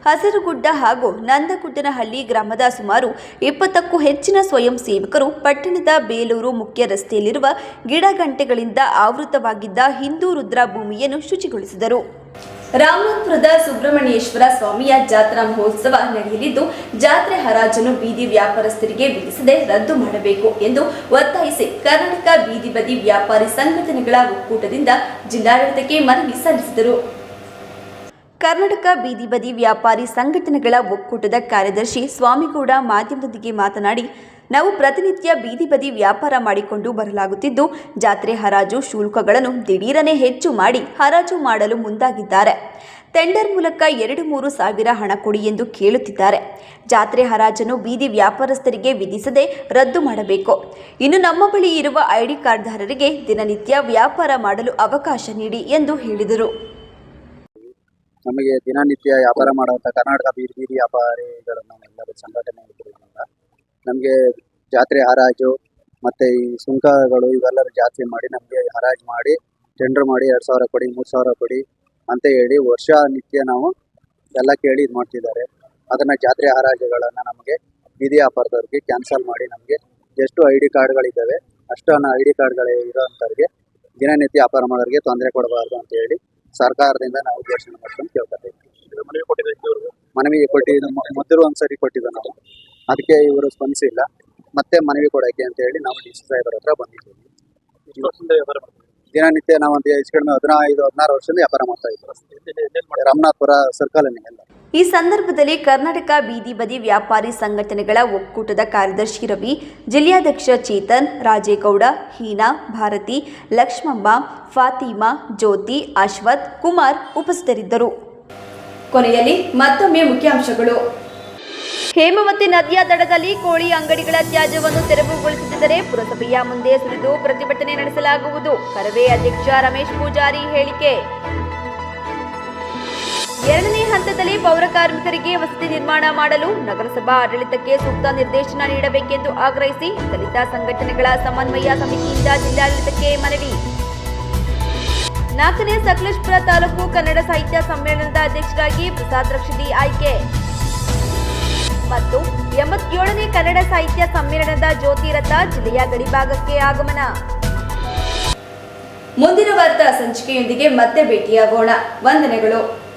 ಹಸಿರುಗುಡ್ಡ ಹಾಗೂ ನಂದಗುಡ್ಡನಹಳ್ಳಿ ಗ್ರಾಮದ ಸುಮಾರು ಇಪ್ಪತ್ತಕ್ಕೂ ಹೆಚ್ಚಿನ ಸ್ವಯಂ ಸೇವಕರು ಪಟ್ಟಣದ ಬೇಲೂರು ಮುಖ್ಯ ರಸ್ತೆಯಲ್ಲಿರುವ ಗಿಡಗಂಟೆಗಳಿಂದ ಆವೃತವಾಗಿದ್ದ ಹಿಂದೂ ರುದ್ರ ಭೂಮಿಯನ್ನು ಶುಚಿಗೊಳಿಸಿದರು. ರಾಮನಾಥಪುರದ ಸುಬ್ರಹ್ಮಣ್ಯೇಶ್ವರ ಸ್ವಾಮಿಯ ಜಾತ್ರಾ ಮಹೋತ್ಸವ ನಡೆಯಲಿದ್ದು, ಜಾತ್ರೆ ಹರಾಜನ್ನು ಬೀದಿ ವ್ಯಾಪಾರಸ್ಥರಿಗೆ ವಿಧಿಸದೆ ರದ್ದು ಮಾಡಬೇಕು ಎಂದು ಒತ್ತಾಯಿಸಿ ಕರ್ನಾಟಕ ಬೀದಿ ಬದಿ ವ್ಯಾಪಾರಿ ಸಂಘಟನೆಗಳ ಒಕ್ಕೂಟದಿಂದ ಜಿಲ್ಲಾಡಳಿತಕ್ಕೆ ಮನವಿ ಸಲ್ಲಿಸಿದರು. ಕರ್ನಾಟಕ ಬೀದಿ ಬದಿ ವ್ಯಾಪಾರಿ ಸಂಘಟನೆಗಳ ಒಕ್ಕೂಟದ ಕಾರ್ಯದರ್ಶಿ ಸ್ವಾಮಿಗೌಡ ಮಾಧ್ಯಮದೊಂದಿಗೆ ಮಾತನಾಡಿ, ನಾವು ಪ್ರತಿನಿತ್ಯ ಬೀದಿ ಬದಿ ವ್ಯಾಪಾರ ಮಾಡಿಕೊಂಡು ಬರಲಾಗುತ್ತಿದ್ದು, ಜಾತ್ರೆ ಹರಾಜು ಶುಲ್ಕಗಳನ್ನು ದಿಢೀರನೆ ಹೆಚ್ಚು ಮಾಡಿ ಹರಾಜು ಮಾಡಲು ಮುಂದಾಗಿದ್ದಾರೆ. ಟೆಂಡರ್ ಮೂಲಕ ಎರಡು ಮೂರು ಸಾವಿರ ಹಣ ಕೊಡಿ ಎಂದು ಕೇಳುತ್ತಿದ್ದಾರೆ. ಜಾತ್ರೆ ಹರಾಜನ್ನು ಬೀದಿ ವ್ಯಾಪಾರಸ್ಥರಿಗೆ ವಿಧಿಸದೆ ರದ್ದು ಮಾಡಬೇಕು. ಇನ್ನು ನಮ್ಮ ಬಳಿ ಇರುವ ಐಡಿ ಕಾರ್ಡ್ದಾರರಿಗೆ ದಿನನಿತ್ಯ ವ್ಯಾಪಾರ ಮಾಡಲು ಅವಕಾಶ ನೀಡಿ ಎಂದು ಹೇಳಿದರು. ನಮಗೆ ದಿನನಿತ್ಯ ವ್ಯಾಪಾರ ಮಾಡುವಂಥ ಕರ್ನಾಟಕ ಬೀದಿ ಬೀದಿ ವ್ಯಾಪಾರಿಗಳನ್ನು ಎಲ್ಲರೂ ಸಂಘಟನೆ ನಮಗೆ ಜಾತ್ರೆ ಹರಾಜು ಮತ್ತು ಈ ಸುಂಕಗಳು ಇವೆಲ್ಲರೂ ಜಾಸ್ತಿ ಮಾಡಿ ನಮಗೆ ಹರಾಜು ಮಾಡಿ ಟೆಂಡರ್ ಮಾಡಿ ಎರಡು ಸಾವಿರ ಕೊಡಿ, ಮೂರು ಸಾವಿರ ಕೊಡಿ ಅಂತ ಹೇಳಿ ವರ್ಷ ನಿತ್ಯ ನಾವು ಎಲ್ಲ ಕೇಳಿ ಇದು ಮಾಡ್ತಿದ್ದಾರೆ. ಅದನ್ನು ಜಾತ್ರೆ ಹರಾಜುಗಳನ್ನು ನಮಗೆ ಬೀದಿ ವ್ಯಾಪಾರದವ್ರಿಗೆ ಕ್ಯಾನ್ಸಲ್ ಮಾಡಿ ನಮಗೆ ಎಷ್ಟು ಐ ಡಿ ಕಾರ್ಡ್ಗಳಿದ್ದಾವೆ, ಅಷ್ಟನ್ನು ಐ ಡಿ ಕಾರ್ಡ್ಗಳು ಇರೋವಂಥವ್ರಿಗೆ ದಿನನಿತ್ಯ ವ್ಯಾಪಾರ ಮಾಡೋರಿಗೆ ತೊಂದರೆ ಕೊಡಬಾರ್ದು ಅಂತ ಹೇಳಿ ಸರ್ಕಾರದಿಂದ ನಾವು ಘೋಷಣೆ ಮಾಡ್ಕೊಂಡು ಕೇಳ್ಕೊತೀವಿ ಮನವಿ ಕೊಟ್ಟಿದ್ದ ಮೊ- ಮೊದಲು ಒಂದ್ಸರಿ ಕೊಟ್ಟಿದ್ದು ನಾವು. ಅದಕ್ಕೆ ಇವರು ಸ್ಪಂದಿಸಿಲ್ಲ. ಮತ್ತೆ ಮನವಿ ಕೊಡಕ್ಕೆ ಅಂತ ಹೇಳಿ ನಾವು ಡಿ ಸಿ ಸಾಹೇಬರ ಹತ್ರ ಬಂದಿದ್ದೀವಿ. ದಿನನಿತ್ಯ ನಾವು ಹೆಚ್ಚು ಕಡಿಮೆ ಹದಿನೈದು, ಹದಿನಾರು ವರ್ಷದಿಂದ ವ್ಯಾಪಾರ ಮಾಡ್ತಾ ಇದ್ದೀವಿ. ರಾಮನಾಥ್ಪುರ ಸರ್ಕಲ್ ಈ ಸಂದರ್ಭದಲ್ಲಿ ಕರ್ನಾಟಕ ಬೀದಿ ಬದಿ ವ್ಯಾಪಾರಿ ಸಂಘಟನೆಗಳ ಒಕ್ಕೂಟದ ಕಾರ್ಯದರ್ಶಿ ರವಿ, ಜಿಲ್ಲಾಧ್ಯಕ್ಷ ಚೇತನ್, ರಾಜೇಗೌಡ, ಹೀನಾ, ಭಾರತಿ, ಲಕ್ಷ್ಮಮ್ಮ, ಫಾತಿಮಾ, ಜ್ಯೋತಿ, ಅಶ್ವಥ್, ಕುಮಾರ್ ಉಪಸ್ಥಿತರಿದ್ದರು. ಕೊನೆಯಲ್ಲಿ ಮತ್ತೊಮ್ಮೆ ಮುಖ್ಯಾಂಶಗಳು. ಹೇಮಾವತಿ ನದಿಯ ದಡದಲ್ಲಿ ಕೋಳಿ ಅಂಗಡಿಗಳ ತ್ಯಾಜ್ಯವನ್ನು ತೆರವುಗೊಳಿಸುತ್ತಿದ್ದರೆ ಪುರಸಭೆಯ ಮುಂದೆ ಸುರಿದು ಪ್ರತಿಭಟನೆ ನಡೆಸಲಾಗುವುದು. ಕರವೇ ಅಧ್ಯಕ್ಷ ರಮೇಶ್ ಪೂಜಾರಿ ಹೇಳಿಕೆ. ಎರಡನೇ ಹಂತದಲ್ಲಿ ಪೌರ ಕಾರ್ಮಿಕರಿಗೆ ವಸತಿ ನಿರ್ಮಾಣ ಮಾಡಲು ನಗರಸಭಾ ಆಡಳಿತಕ್ಕೆ ಸೂಕ್ತ ನಿರ್ದೇಶನ ನೀಡಬೇಕೆಂದು ಆಗ್ರಹಿಸಿ ದಲಿತ ಸಂಘಟನೆಗಳ ಸಮನ್ವಯ ಸಮಿತಿಯಿಂದ ಜಿಲ್ಲಾಡಳಿತಕ್ಕೆ ಮನವಿ. ನಾಲ್ಕನೇ ಸಕಲೇಶ್ಪುರ ತಾಲೂಕು ಕನ್ನಡ ಸಾಹಿತ್ಯ ಸಮ್ಮೇಳನದ ಅಧ್ಯಕ್ಷರಾಗಿ ಪ್ರಸಾದ್ ರಕ್ಷಿದಿ ಆಯ್ಕೆ. ಮತ್ತು ಎಂಬತ್ತೇಳನೇ ಕನ್ನಡ ಸಾಹಿತ್ಯ ಸಮ್ಮೇಳನದ ಜ್ಯೋತಿರಥ ಜಿಲ್ಲೆಯ ಗಡಿಭಾಗಕ್ಕೆ ಆಗಮನ. ಮುಂದಿನ ವಾರ್ತಾ ಸಂಚಿಕೆಯೊಂದಿಗೆ ಮತ್ತೆ ಭೇಟಿಯಾಗೋಣ. ವಂದನೆಗಳು.